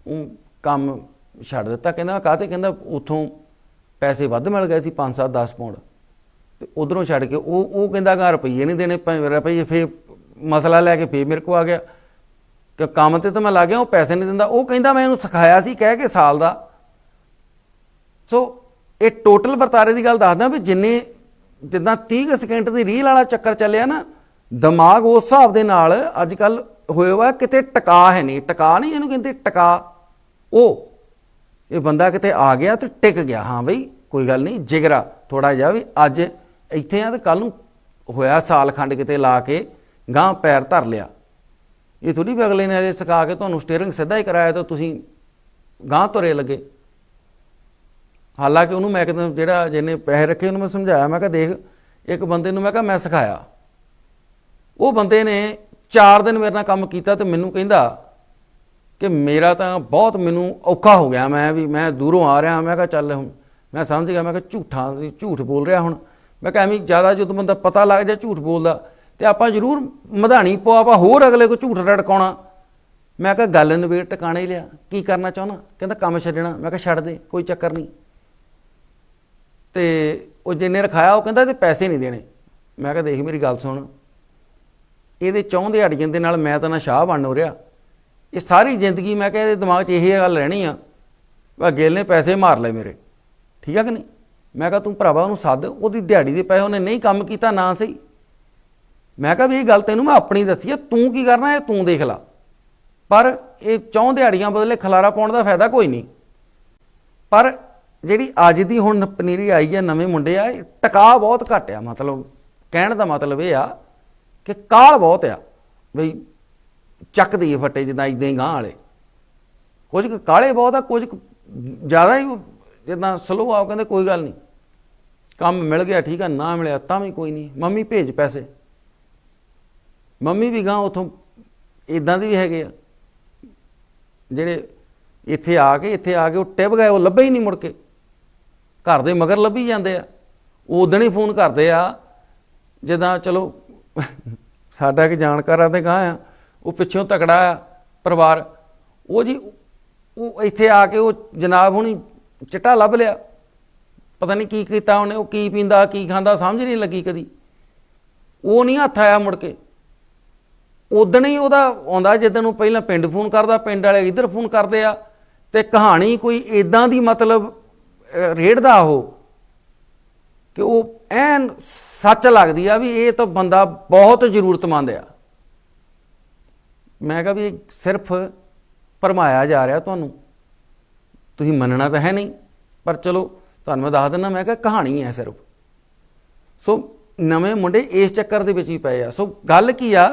ਉਹ ਕੰਮ ਛੱਡ ਦਿੱਤਾ, ਕਹਿੰਦਾ ਕਾਹਤੇ? ਕਹਿੰਦਾ ਉਥੋਂ ਪੈਸੇ ਵੱਧ ਮਿਲ ਗਏ ਸੀ 5-7 10 ਪਾਉਂਡ ਤੇ ਉਧਰੋਂ ਛੱਡ ਕੇ ਉਹ ਉਹ ਕਹਿੰਦਾ ਗਾ ਰੁਪਈਏ ਨਹੀਂ ਦੇਣੇ ਪ- ਰੁਪਈਏ ਫੇ ਮਸਲਾ ਲੈ ਕੇ ਫੇ ਮੇਰੇ ਕੋ ਆ ਗਿਆ। ਕਿ ਕੰਮ ਤੇ ਤਾਂ ਮੈਂ ਲੱਗ ਗਿਆ, ਉਹ ਪੈਸੇ ਨਹੀਂ ਦਿੰਦਾ। ਉਹ ਕਹਿੰਦਾ ਮੈਂ ਇਹਨੂੰ ਸਿਖਾਇਆ ਸੀ ਕਹਿ ਕੇ ਸਾਲ ਦਾ। ਸੋ ਇਹ ਟੋਟਲ ਵਰਤਾਰੇ ਦੀ ਗੱਲ ਦੱਸਦਾ ਵੀ ਜਿੰਨੇ, ਜਿੱਦਾਂ 30 ਕੁ ਸਕਿੰਟ ਦੀ ਰੀਲ ਵਾਲਾ ਚੱਕਰ ਚੱਲਿਆ ਨਾ, ਦਿਮਾਗ ਉਸ ਹਿਸਾਬ ਦੇ ਨਾਲ ਅੱਜ ਕੱਲ ਹੋਇਆ ਵਾ ਕਿਤੇ ਟਿਕਾ ਹੈ ਨਹੀਂ। ਟਿਕਾ ਨਹੀਂ, ਇਹਨੂੰ ਕਹਿੰਦੇ ਟਿਕਾ। ਉਹ ਇਹ ਬੰਦਾ ਕਿਤੇ ਆ ਗਿਆ ਤੇ ਟਿਕ ਗਿਆ। ਹਾਂ ਬਈ, ਕੋਈ ਗੱਲ ਨਹੀਂ, ਜਿਗਰਾ ਥੋੜਾ ਜਿਹਾ ਵੀ ਅੱਜ ਇੱਥੇ ਆ ਤੇ ਕੱਲ ਨੂੰ ਹੋਇਆ ਸਾਲ ਖੰਡ ਕਿਤੇ ਲਾ ਕੇ ਗਾਂ ਪੈਰ ਧਰ ਲਿਆ। ਇਹ ਥੋੜੀ ਵੀ ਅਗਲੇ ਨੇ ਅਜੇ ਸਿਖਾ ਕੇ ਤੁਹਾਨੂੰ ਸਟੀਅਰਿੰਗ ਸਿੱਧਾ ਹੀ ਕਰਾਇਆ ਤਾਂ ਤੁਸੀਂ ਗਾਂ ਤੁਰੇ ਲੱਗੇ। ਹਾਲਾਂਕਿ ਉਹਨੂੰ ਮੈਂ ਕਹਿੰਦਾ ਜਿਹੜਾ ਜਿਹਨੇ ਪੈਸੇ ਰੱਖੇ ਉਹਨੂੰ ਮੈਂ ਸਮਝਾਇਆ, ਮੈਂ ਕਿਹਾ ਦੇਖ, ਇੱਕ ਬੰਦੇ ਨੂੰ ਮੈਂ ਕਿਹਾ ਮੈਂ ਸਿਖਾਇਆ। ਉਹ ਬੰਦੇ ਨੇ 4 ਦਿਨ ਮੇਰੇ ਨਾਲ ਕੰਮ ਕੀਤਾ ਤੇ ਮੈਨੂੰ ਕਹਿੰਦਾ ਕਿ ਮੇਰਾ ਤਾਂ ਬਹੁਤ ਮੈਨੂੰ ਔਖਾ ਹੋ ਗਿਆ। ਮੈਂ ਵੀ, ਮੈਂ ਦੂਰੋਂ ਆ ਰਿਹਾ, ਮੈਂ ਕਿਹਾ ਚੱਲ ਹੁਣ, ਮੈਂ ਸਮਝ ਗਿਆ, ਮੈਂ ਕਿਹਾ ਝੂਠਾਂ, ਝੂਠ ਬੋਲ ਰਿਹਾ ਹੁਣ। ਮੈਂ ਕਿਹਾ ਐਵੇਂ ਜ਼ਿਆਦਾ ਜਦੋਂ ਬੰਦਾ ਪਤਾ ਲੱਗ ਜਾ ਝੂਠ ਬੋਲਦਾ, ਤੇ ਆਪਾਂ ਜ਼ਰੂਰ ਮਧਾਣੀ ਪਵਾ ਆਪਾਂ ਹੋਰ ਅਗਲੇ ਕੋ ਝੂਠ ਰੜਕਾਉਣਾ। ਮੈਂ ਕਿਹਾ ਗੱਲ ਨਵੇੜ ਟਿਕਾਣੇ ਲਿਆ, ਕੀ ਕਰਨਾ ਚਾਹੁੰਦਾ? ਕਹਿੰਦਾ ਕੰਮ ਛੱਡਣਾ। ਮੈਂ ਕਿਹਾ ਛੱਡ ਦੇ, ਕੋਈ ਚੱਕਰ ਨਹੀਂ। ਤੇ ਉਹ ਜਿੰਨੇ ਰਖਾਇਆ, ਉਹ ਕਹਿੰਦਾ ਤੇ ਪੈਸੇ ਨਹੀਂ ਦੇਣੇ। ਮੈਂ ਕਿਹਾ ਦੇਖ ਮੇਰੀ ਗੱਲ ਸੁਣ। ਇਹਦੇ ਚਾਹੁੰਦੇ ਦਿਹਾੜੀਆਂ ਦੇ ਨਾਲ ਮੈਂ ਤਾਂ ਨਾ ਸ਼ਾਹ ਬਣ ਹੋ ਰਿਹਾ। ਇਹ ਸਾਰੀ ਜ਼ਿੰਦਗੀ ਮੈਂ ਕਿਹਾ ਇਹਦੇ ਦਿਮਾਗ 'ਚ ਇਹ ਗੱਲ ਰਹਿਣੀ ਆ। ਵਾ ਗਿੱਲ ਨੇ ਪੈਸੇ ਮਾਰ ਲਏ ਮੇਰੇ। ਠੀਕ ਆ ਕਿ ਨਹੀਂ? ਮੈਂ ਕਿਹਾ ਤੂੰ ਭਰਾਵਾ ਉਹਨੂੰ ਸੱਦ, ਉਹਦੀ ਦਿਹਾੜੀ ਦੇ ਪੈਸੇ ਉਹਨੇ ਨਹੀਂ ਕੰਮ ਕੀਤਾ ਨਾ ਸਹੀ। ਮੈਂ ਕਿਹਾ ਵੀ ਇਹ ਗੱਲ ਤੈਨੂੰ ਮੈਂ ਆਪਣੀ ਦੱਸੀ ਆ, ਤੂੰ ਕੀ ਕਰਨਾ ਇਹ ਤੂੰ ਦੇਖ ਲਾ। ਪਰ ਇਹ ਚੌਂ ਦਿਹਾੜੀਆਂ ਬਦਲੇ ਖਲਾਰਾ ਪਾਉਣ ਦਾ ਫਾਇਦਾ ਕੋਈ ਨਹੀਂ। ਪਰ ਜਿਹੜੀ ਅੱਜ ਦੀ ਹੁਣ ਪਨੀਰੀ ਆਈ ਹੈ ਨਵੇਂ ਮੁੰਡੇ ਆ ਇਹ ਟਿਕਾ ਬਹੁਤ ਘੱਟ ਆ। ਮਤਲਬ ਕਹਿਣ ਦਾ ਮਤਲਬ ਇਹ ਆ ਕਿ ਕਾਲ ਬਹੁਤ ਆ। ਬਈ ਚੱਕ ਦਈਏ ਫੱਟੇ ਜਿੱਦਾਂ ਇਦਾਂ ਹੀ ਗਾਂ ਵਾਲੇ। ਕੁਝ ਕੁ ਕਾਲੇ ਬਹੁਤ ਆ, ਕੁਝ ਕੁ ਜ਼ਿਆਦਾ ਹੀ ਜਿੱਦਾਂ ਸਲੋ ਆਓ ਕਹਿੰਦੇ ਕੋਈ ਗੱਲ ਨਹੀਂ। ਕੰਮ ਮਿਲ ਗਿਆ, ਠੀਕ ਆ, ਨਾ ਮਿਲਿਆ ਤਾਂ ਵੀ ਕੋਈ ਨਹੀਂ। ਮੰਮੀ ਭੇਜ ਪੈਸੇ। ਮੰਮੀ ਵੀ ਗਾਂ ਉਥੋਂ ਇਦਾਂ ਦੇ ਵੀ ਹੈਗੇ ਆ। ਜਿਹੜੇ ਇੱਥੇ ਆ ਕੇ, ਇੱਥੇ ਆ ਕੇ ਉਹ ਟਿਪ ਗਏ ਉਹ ਲੱਭੇ ਹੀ ਨਹੀਂ ਮੁੜ ਕੇ। ਘਰ ਦੇ ਮਗਰ ਲੱਭੀ ਜਾਂਦੇ ਆ। ਉਹ ਉਦਣ ਹੀ ਫੋਨ ਕਰਦੇ ਆ, ਜਿੱਦਾਂ ਚਲੋ, ਸਾਡਾ ਇੱਕ ਜਾਣਕਾਰ ਆ ਤੇ ਗਾਂ ਆ। ਉਹ ਪਿੱਛੋਂ ਤਕੜਾ ਆ ਪਰਿਵਾਰ, ਉਹ ਜੀ, ਉਹ ਇੱਥੇ ਆ ਕੇ ਉਹ ਜਨਾਬ ਹੁਣੀ ਚਿੱਟਾ ਲੱਭ ਲਿਆ। ਪਤਾ ਨਹੀਂ ਕੀ ਕੀਤਾ ਉਹਨੇ, ਉਹ ਕੀ ਪੀਂਦਾ, ਕੀ ਖਾਂਦਾ, ਸਮਝ ਨਹੀਂ ਲੱਗੀ ਕਦੀ। ਉਹ ਨਹੀਂ ਹੱਥ ਆਇਆ ਮੁੜ ਕੇ। ਉਦਣ ਹੀ ਉਹਦਾ ਆਉਂਦਾ, ਜਿੱਦਣ ਉਹ ਪਹਿਲਾਂ ਪਿੰਡ ਫੋਨ ਕਰਦਾ, ਪਿੰਡ ਵਾਲੇ ਇੱਧਰ ਫੋਨ ਕਰਦੇ ਆ, ਤੇ ਕਹਾਣੀ ਕੋਈ ਇਦਾਂ ਦੀ ਮਤਲਬ ਰੇੜਦਾ ਉਹ, ਕਿ ਉਹ ਐਨ ਸੱਚ ਲੱਗਦੀ ਆ ਵੀ ਇਹ ਤਾਂ ਬੰਦਾ ਬਹੁਤ ਜ਼ਰੂਰਤਮੰਦ ਆ। ਮੈਂ ਕਿਹਾ ਵੀ ਇਹ ਸਿਰਫ ਭਰਮਾਇਆ ਜਾ ਰਿਹਾ ਤੁਹਾਨੂੰ। ਤੁਸੀਂ ਮੰਨਣਾ ਤਾਂ ਹੈ ਨਹੀਂ, ਪਰ ਚਲੋ ਤੁਹਾਨੂੰ ਮੈਂ ਦੱਸ ਦਿੰਦਾ ਮੈਂ ਕਿਹਾ ਕਹਾਣੀ ਹੈ ਸਿਰਫ। ਸੋ ਨਵੇਂ ਮੁੰਡੇ ਇਸ ਚੱਕਰ ਦੇ ਵਿੱਚ ਹੀ ਪਏ ਆ। ਸੋ ਗੱਲ ਕੀ ਆ?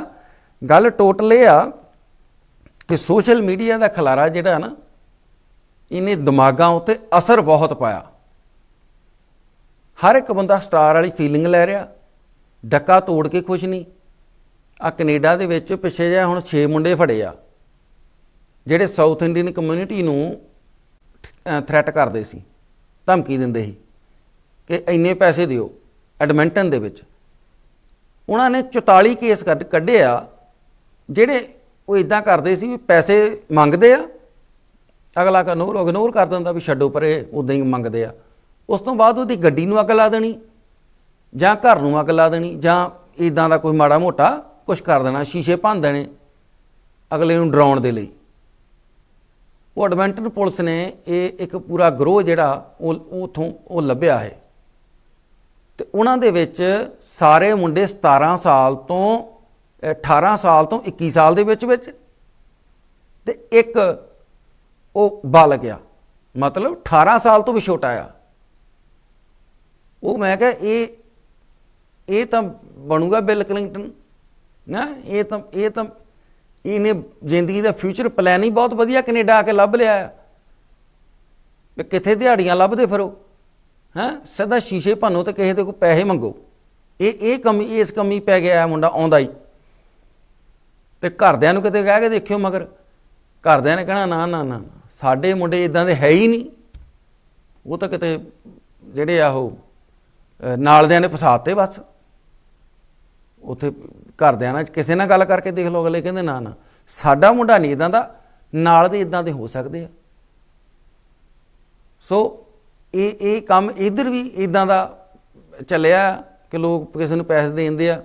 ਗੱਲ ਟੋਟਲ ਇਹ ਆ ਕਿ ਸੋਸ਼ਲ ਮੀਡੀਆ ਦਾ ਖਲਾਰਾ ਜਿਹੜਾ ਨਾ, ਇਹਨੇ ਦਿਮਾਗਾਂ ਉੱਤੇ ਅਸਰ ਬਹੁਤ ਪਾਇਆ। ਹਰ ਇੱਕ ਬੰਦਾ ਸਟਾਰ ਵਾਲੀ ਫੀਲਿੰਗ ਲੈ ਰਿਹਾ, ਡੱਕਾ ਤੋੜ ਕੇ ਖੁਸ਼ ਨਹੀਂ। ਆ ਕੈਨੇਡਾ ਦੇ ਵਿੱਚ ਪਿੱਛੇ ਜਿਹਾ ਹੁਣ 6 ਮੁੰਡੇ ਫੜੇ ਆ, ਜਿਹੜੇ ਸਾਊਥ ਇੰਡੀਅਨ ਕਮਿਊਨਿਟੀ ਨੂੰ ਥ੍ਰੈਟ ਕਰਦੇ ਸੀ, ਧਮਕੀ ਦਿੰਦੇ ਸੀ ਕਿ ਇੰਨੇ ਪੈਸੇ ਦਿਓ ਐਡਮਿੰਟਨ ਦੇ ਵਿੱਚ। ਉਹਨਾਂ ਨੇ 44 ਕੇਸ ਕੱਢ, ਕੱਢੇ ਆ, ਜਿਹੜੇ ਉਹ ਇਦਾਂ ਕਰਦੇ ਸੀ ਵੀ ਪੈਸੇ ਮੰਗਦੇ ਆ, ਅਗਲਾ ਕਨੋਰ ਇਗਨੋਰ ਕਰ ਦਿੰਦਾ ਵੀ ਛੱਡੋ ਪਰੇ ਉਦਾਂ ਹੀ ਮੰਗਦੇ ਆ। ਉਸ ਤੋਂ ਬਾਅਦ ਉਹਦੀ ਗੱਡੀ ਨੂੰ ਅੱਗ ਲਾ ਦੇਣੀ ਜਾਂ ਘਰ ਨੂੰ ਅੱਗ ਲਾ ਦੇਣੀ ਜਾਂ ਇਦਾਂ ਦਾ ਕੋਈ ਮਾੜਾ ਮੋਟਾ ਕੁਝ ਕਰ ਦੇਣਾ, ਸ਼ੀਸ਼ੇ ਭੰਨ ਦੇਣੇ, ਅਗਲੇ ਨੂੰ ਡਰਾਉਣ ਦੇ ਲਈ। ਉਹ ਐਡਵੈਂਟਰ ਪੁਲਿਸ ਨੇ ਇਹ ਇੱਕ ਪੂਰਾ ਗਰੋਹ ਜਿਹੜਾ ਉਹ, ਉਥੋਂ ਉਹ ਲੱਭਿਆ ਹੈ। ਤੇ ਉਹਨਾਂ ਦੇ ਵਿੱਚ ਸਾਰੇ ਮੁੰਡੇ 17 ਸਾਲ ਤੋਂ, ਅਹ 18 ਸਾਲ ਤੋਂ 21 ਸਾਲ ਦੇ ਵਿੱਚ ਵਿੱਚ ਤੇ ਇੱਕ ਉਹ ਬਾਲਗ ਆ। ਮਤਲਬ 18 ਸਾਲ ਤੋਂ ਵੀ ਛੋਟਾ ਆ। ਉਹ ਮੈਂ ਕਿਹਾ, ਇਹ ਇਹ ਤਾਂ ਬਣੂਗਾ ਬਿਲ ਕਲਿੰਟਨ। ਨਾ ਇਹ ਤਾਂ ਇਹ ਤਾਂ ਇਹਨੇ ਜ਼ਿੰਦਗੀ ਦਾ ਫਿਊਚਰ ਪਲਾਨ ਹੀ ਬਹੁਤ ਵਧੀਆ ਕੈਨੇਡਾ ਆ ਕੇ ਲੱਭ ਲਿਆ। ਆ ਵੀ ਕਿੱਥੇ ਦਿਹਾੜੀਆਂ ਲੱਭਦੇ ਫਿਰੋ ਹੈਂ? ਸਿੱਧਾ ਸ਼ੀਸ਼ੇ ਭੰਨੋ ਤੇ ਕਿਸੇ ਦੇ ਕੋਲ ਪੈਸੇ ਮੰਗੋ। ਇਹ ਇਹ ਕਮੀ ਇਸ ਕਮੀ ਪੈ ਗਿਆ ਮੁੰਡਾ ਆਉਂਦਾ ਹੀ। ਤੇ ਘਰਦਿਆਂ ਨੂੰ ਕਿਤੇ ਕਹਿ ਕੇ ਦੇਖਿਓ ਮਗਰ ਘਰਦਿਆਂ ਨੇ ਕਹਿਣਾ ਨਾ ਨਾ ਨਾ ਸਾਡੇ ਮੁੰਡੇ ਇਦਾਂ ਦੇ ਹੈ ਹੀ ਨਹੀਂ। ਉਹ ਤਾਂ ਕਿਤੇ ਜਿਹੜੇ ਆ ਉਹ ਅਹ, ਨਾਲ ਦਿਆਂ ਨੇ ਫਸਾਤੇ ਬਸ। ਉੱਥੇ ਘਰਦਿਆਂ ਨਾਲ ਕਿਸੇ ਨਾਲ ਗੱਲ ਕਰਕੇ ਦੇਖ ਲਓ, ਅਗਲੇ ਕਹਿੰਦੇ ਨਾ ਨਾ। ਸਾਡਾ ਮੁੰਡਾ ਨਹੀਂ ਇਦਾਂ ਦਾ, ਨਾਲ ਦੇ ਇਦਾਂ ਦੇ ਹੋ ਸਕਦੇ ਆ। ਸੋ ਇਹ ਇਹ ਕੰਮ ਇਧਰ ਵੀ ਇਦਾਂ ਦਾ ਚੱਲਿਆ ਕਿ ਲੋਕ ਕਿਸੇ ਨੂੰ ਪੈਸੇ ਦੇ ਦਿੰਦੇ ਆ,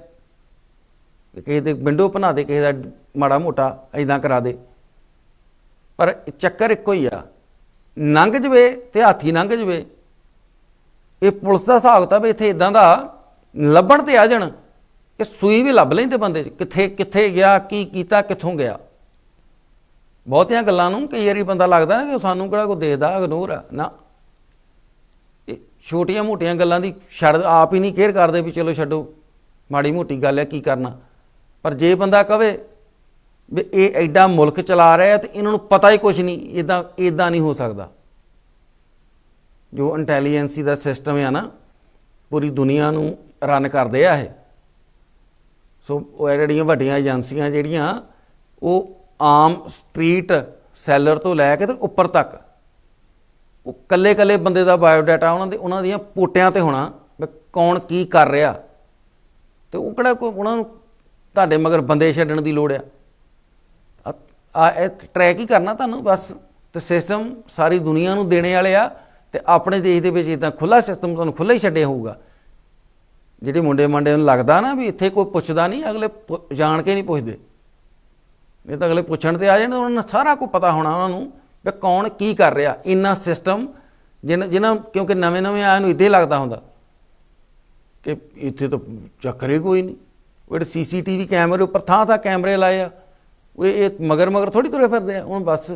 ਕਿਸੇ ਦੇ ਵਿੰਡੋ ਬਣਾ ਦੇ, ਕਿਸੇ ਦਾ ਮਾੜਾ ਮੋਟਾ ਇਦਾਂ ਕਰਾ ਦੇ। ਪਰ ਚੱਕਰ ਇੱਕੋ ਹੀ ਆ। ਲੰਘ ਜਵੇ ਤੇ ਹਾਥੀ ਲੰਘ ਜਵੇ। ਇਹ ਪੁਲਿਸ ਦਾ ਹਿਸਾਬ ਤਾਂ ਵੀ ਇੱਥੇ ਇਦਾਂ ਦਾ ਲੱਭਣ ਤੇ ਆ ਜਾਣ। ਕਿ ਸੂਈ ਵੀ ਲੱਭ ਲੈਂਦੇ ਬੰਦੇ 'ਚ, ਕਿੱਥੇ ਕਿੱਥੇ ਗਿਆ ਕੀ ਕੀਤਾ ਕਿੱਥੋਂ ਗਿਆ। ਬਹੁਤੀਆਂ ਗੱਲਾਂ ਨੂੰ ਕਈ ਵਾਰੀ ਬੰਦਾ ਲੱਗਦਾ ਨਾ ਕਿ ਸਾਨੂੰ ਕਿਹੜਾ ਕੋਈ ਦੇਖਦਾ ਇਗਨੋਰ ਆ। ਨਾ। ਇਹ ਛੋਟੀਆਂ ਮੋਟੀਆਂ ਗੱਲਾਂ ਦੀ ਛੱਡ ਆਪ ਹੀ ਨਹੀਂ ਕੇਅਰ ਕਰਦੇ ਵੀ ਚਲੋ ਛੱਡੋ ਮਾੜੀ ਮੋਟੀ ਗੱਲ ਹੈ ਕੀ ਕਰਨਾ। ਪਰ ਜੇ ਬੰਦਾ ਕਵੇ ਵੀ ਇਹ ਐਡਾ ਮੁਲਕ ਚਲਾ ਰਿਹਾ ਤੇ ਇਹਨਾਂ ਨੂੰ ਪਤਾ ਹੀ ਕੁਝ ਨਹੀਂ ਇਦਾਂ ਇਦਾਂ ਨਹੀਂ ਹੋ ਸਕਦਾ। ਜੋ ਇੰਟੈਲੀਜੈਂਸੀ ਦਾ ਸਿਸਟਮ ਹੈ ਨਾ ਪੂਰੀ ਦੁਨੀਆ ਨੂੰ ਰਨ ਕਰਦੇ ਆ ਇਹ। ਸੋ ਉਹ ਜਿਹੜੀਆਂ ਵੱਡੀਆਂ ਏਜੰਸੀਆਂ ਜਿਹੜੀਆਂ, ਉਹ ਆਮ ਸਟਰੀਟ ਸੈਲਰ ਤੋਂ ਲੈ ਕੇ ਤੇ ਉੱਪਰ ਤੱਕ। ਉਹ ਕੱਲੇ ਕੱਲੇ ਬੰਦੇ ਦਾ ਬਾਇਓਡਾਟਾ ਉਹਨਾਂ ਦੇ, ਉਹਨਾਂ ਦੀਆਂ ਪੋਟਿਆਂ ਤੇ ਹੋਣਾ ਵੀ ਕੌਣ ਕੀ ਕਰ ਰਿਹਾ। ਤੇ ਉਹ ਕਿਹੜਾ ਕੋਈ, ਉਹਨਾਂ ਨੂੰ ਤੁਹਾਡੇ ਮਗਰ ਬੰਦੇ ਛੱਡਣ ਦੀ ਲੋੜ ਆ। ਆ- ਆ ਇਹ ਟਰੈਕ ਹੀ ਕਰਨਾ ਤੁਹਾਨੂੰ, ਬਸ ਤੇ ਸਿਸਟਮ ਸਾਰੀ ਦੁਨੀਆ ਨੂੰ ਦੇਣੇ ਵਾਲੇ ਆ ਤੇ ਆਪਣੇ ਦੇਸ਼ ਦੇ ਵਿੱਚ ਇਦਾਂ ਖੁੱਲਾ ਸਿਸਟਮ ਤੁਹਾਨੂੰ ਖੁੱਲਾ ਹੀ ਛੱਡਿਆ ਹੋਊਗਾ। ਜਿਹੜੇ ਮੁੰਡੇ ਮੰਡੇ ਨੂੰ ਲੱਗਦਾ ਨਾ ਵੀ ਇੱਥੇ ਕੋਈ ਪੁੱਛਦਾ ਨਹੀਂ, ਅਗਲੇ ਪੁ- ਜਾਣ ਕੇ ਨਹੀਂ ਪੁੱਛਦੇ। ਇਹ ਤਾਂ ਅਗਲੇ ਪੁੱਛਣ ਤੇ ਆ ਜਾਣ, ਉਹਨਾਂ ਨੂੰ ਸਾਰਾ ਕੁਝ ਪਤਾ ਹੋਣਾ ਉਹਨਾਂ ਨੂੰ ਵੀ ਕੌਣ ਕੀ ਕਰ ਰਿਹਾ, ਇੰਨਾ ਸਿਸਟਮ ਜਿਹਨਾਂ ਜਿਹਨਾਂ ਕਿਉਂਕਿ ਨਵੇਂ ਨਵੇਂ ਆਇਆ ਨੂੰ ਇਦਾਂ ਲੱਗਦਾ ਹੁੰਦਾ ਕਿ ਇੱਥੇ ਤਾਂ ਚੱਕਰ ਹੀ ਕੋਈ ਨਹੀਂ। ਉਹ ਜਿਹੜੇ ਸੀਸੀਟੀਵੀ ਕੈਮਰੇ ਉੱਪਰ ਥਾਂ ਥਾਂ ਕੈਮਰੇ ਲਾਏ ਆ, ਉਹ ਇਹ ਇਹ ਮਗਰ ਮਗਰ ਥੋੜੀ ਤੁਰੇ ਫਿਰਦੇ ਆ, ਹੁਣ ਬਸ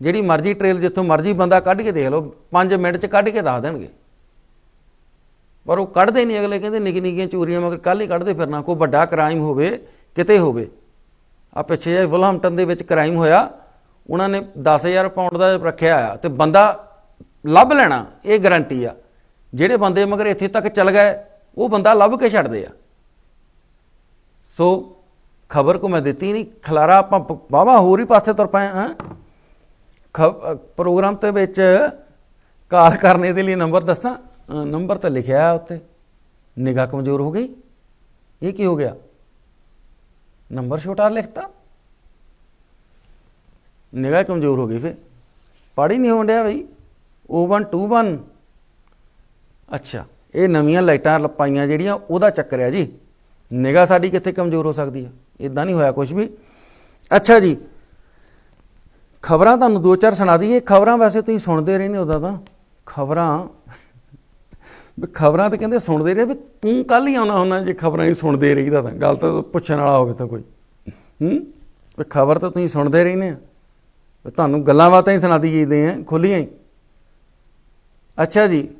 ਜਿਹੜੀ ਮਰਜ਼ੀ ਟ੍ਰੇਲ ਜਿੱਥੋਂ ਮਰਜ਼ੀ ਬੰਦਾ ਕੱਢ ਕੇ ਦੇਖ ਲਓ 5 ਮਿੰਟ 'ਚ ਕੱਢ ਕੇ ਦੱਸ ਦੇਣਗੇ। ਪਰ ਉਹ ਕੱਢਦੇ ਨਹੀਂ ਅਗਲੇ, ਕਹਿੰਦੇ ਨਿੱਕੀ ਨਿੱਕੀਆਂ ਚੋਰੀਆਂ, ਮਗਰ ਕੱਲ ਹੀ ਕੱਢਦੇ ਫਿਰਨਾ, ਕੋਈ ਵੱਡਾ ਕ੍ਰਾਈਮ ਹੋਵੇ, ਕਿਤੇ ਹੋਵੇ। ਆ ਪਿੱਛੇ ਜੇ ਵੁਲਹੰਪਟਨ ਦੇ ਵਿੱਚ ਕ੍ਰਾਈਮ ਹੋਇਆ, ਉਹਨਾਂ ਨੇ 10000 ਪਾਉਂਡ ਦਾ ਰੱਖਿਆ ਆ, ਤੇ ਬੰਦਾ ਲੱਭ ਲੈਣਾ, ਇਹ ਗਾਰੰਟੀ ਆ। ਜਿਹੜੇ ਬੰਦੇ ਮਗਰ ਇੱਥੇ ਤੱਕ ਚੱਲ ਗਏ, ਉਹ ਬੰਦਾ ਲੱਭ ਕੇ ਛੱਡਦੇ ਆ। ਸੋ ਖਬਰ ਕੋ ਮੈਂ ਦਿੱਤੀ ਨਹੀਂ, ਖਲਾਰਾ ਆਪਾਂ ਵਾਵਾ ਹੋਰ ਹੀ ਪਾਸੇ ਤੁਰ ਪਏ ਹਾਂ ਪ੍ਰੋਗਰਾਮ ਤੇ ਵਿੱਚ ਕਾਲ ਕਰਨੇ ਦੇ ਲਈ ਨੰਬਰ ਦੱਸਾਂ। ਨੰਬਰ ਤਾਂ ਲਿਖਿਆ ਹੈ ਉੱਤੇ। ਨਿਗਾਹ ਕਮਜ਼ੋਰ ਹੋ ਗਈ। ਇਹ ਕੀ ਹੋ ਗਿਆ? ਨੰਬਰ ਛੋਟਾ ਲਿਖਤਾ। ਨਿਗਾਹ ਕਮਜ਼ੋਰ ਹੋ ਗਈ ਫੇ ਪੜ੍ਹ ਹੀ ਨਹੀਂ ਹੋਣ ਡਿਆ ਬਈ। 0121 ਅੱਛਾ, ਇਹ ਨਵੀਆਂ ਲਾਈਟਾਂ ਪਾਈਆਂ ਜਿਹੜੀਆਂ, ਉਹਦਾ ਚੱਕਰ ਹੈ ਜੀ। ਨਿਗਾਹ ਸਾਡੀ ਕਿੱਥੇ ਕਮਜ਼ੋਰ ਹੋ ਸਕਦੀ ਹੈ ਇਦਾਂ ਨਹੀਂ ਹੋਇਆ ਕੁਝ ਵੀ। ਅੱਛਾ ਜੀ। ਖਬਰਾਂ ਤੁਹਾਨੂੰ ਦੋ ਚਾਰ ਸੁਣਾ ਦਈਏ। ਖਬਰਾਂ ਵੈਸੇ ਤੁਸੀਂ ਸੁਣਦੇ ਰਹਿੰਦੇ ਉਦਾਂ ਤਾਂ। ਖਬਰਾਂ ਖਬਰਾਂ ਤਾਂ ਕਹਿੰਦੇ ਸੁਣਦੇ ਰਹੇ ਵੀ ਤੂੰ ਕੱਲ ਹੀ ਆਉਣਾ ਹੁੰਦਾ ਜੇ ਖਬਰਾਂ ਹੀ ਸੁਣਦੇ ਰਹੀਦਾ ਤਾਂ, ਗੱਲ ਤਾਂ ਪੁੱਛਣ ਵਾਲਾ ਹੋਵੇ ਤਾਂ ਕੋਈ। ਹੂੰ? ਵੀ ਖਬਰ ਤਾਂ ਤੁਸੀਂ ਸੁਣਦੇ ਰਹਿੰਦੇ ਆ। ਵੀ ਤੁਹਾਨੂੰ ਗੱਲਾਂ ਬਾਤਾਂ ਹੀ ਸੁਣਾਦੀ ਦਈਏ ਆ ਖੁੱਲੀਆਂ ਹੀ। ਅੱਛਾ ਜੀ।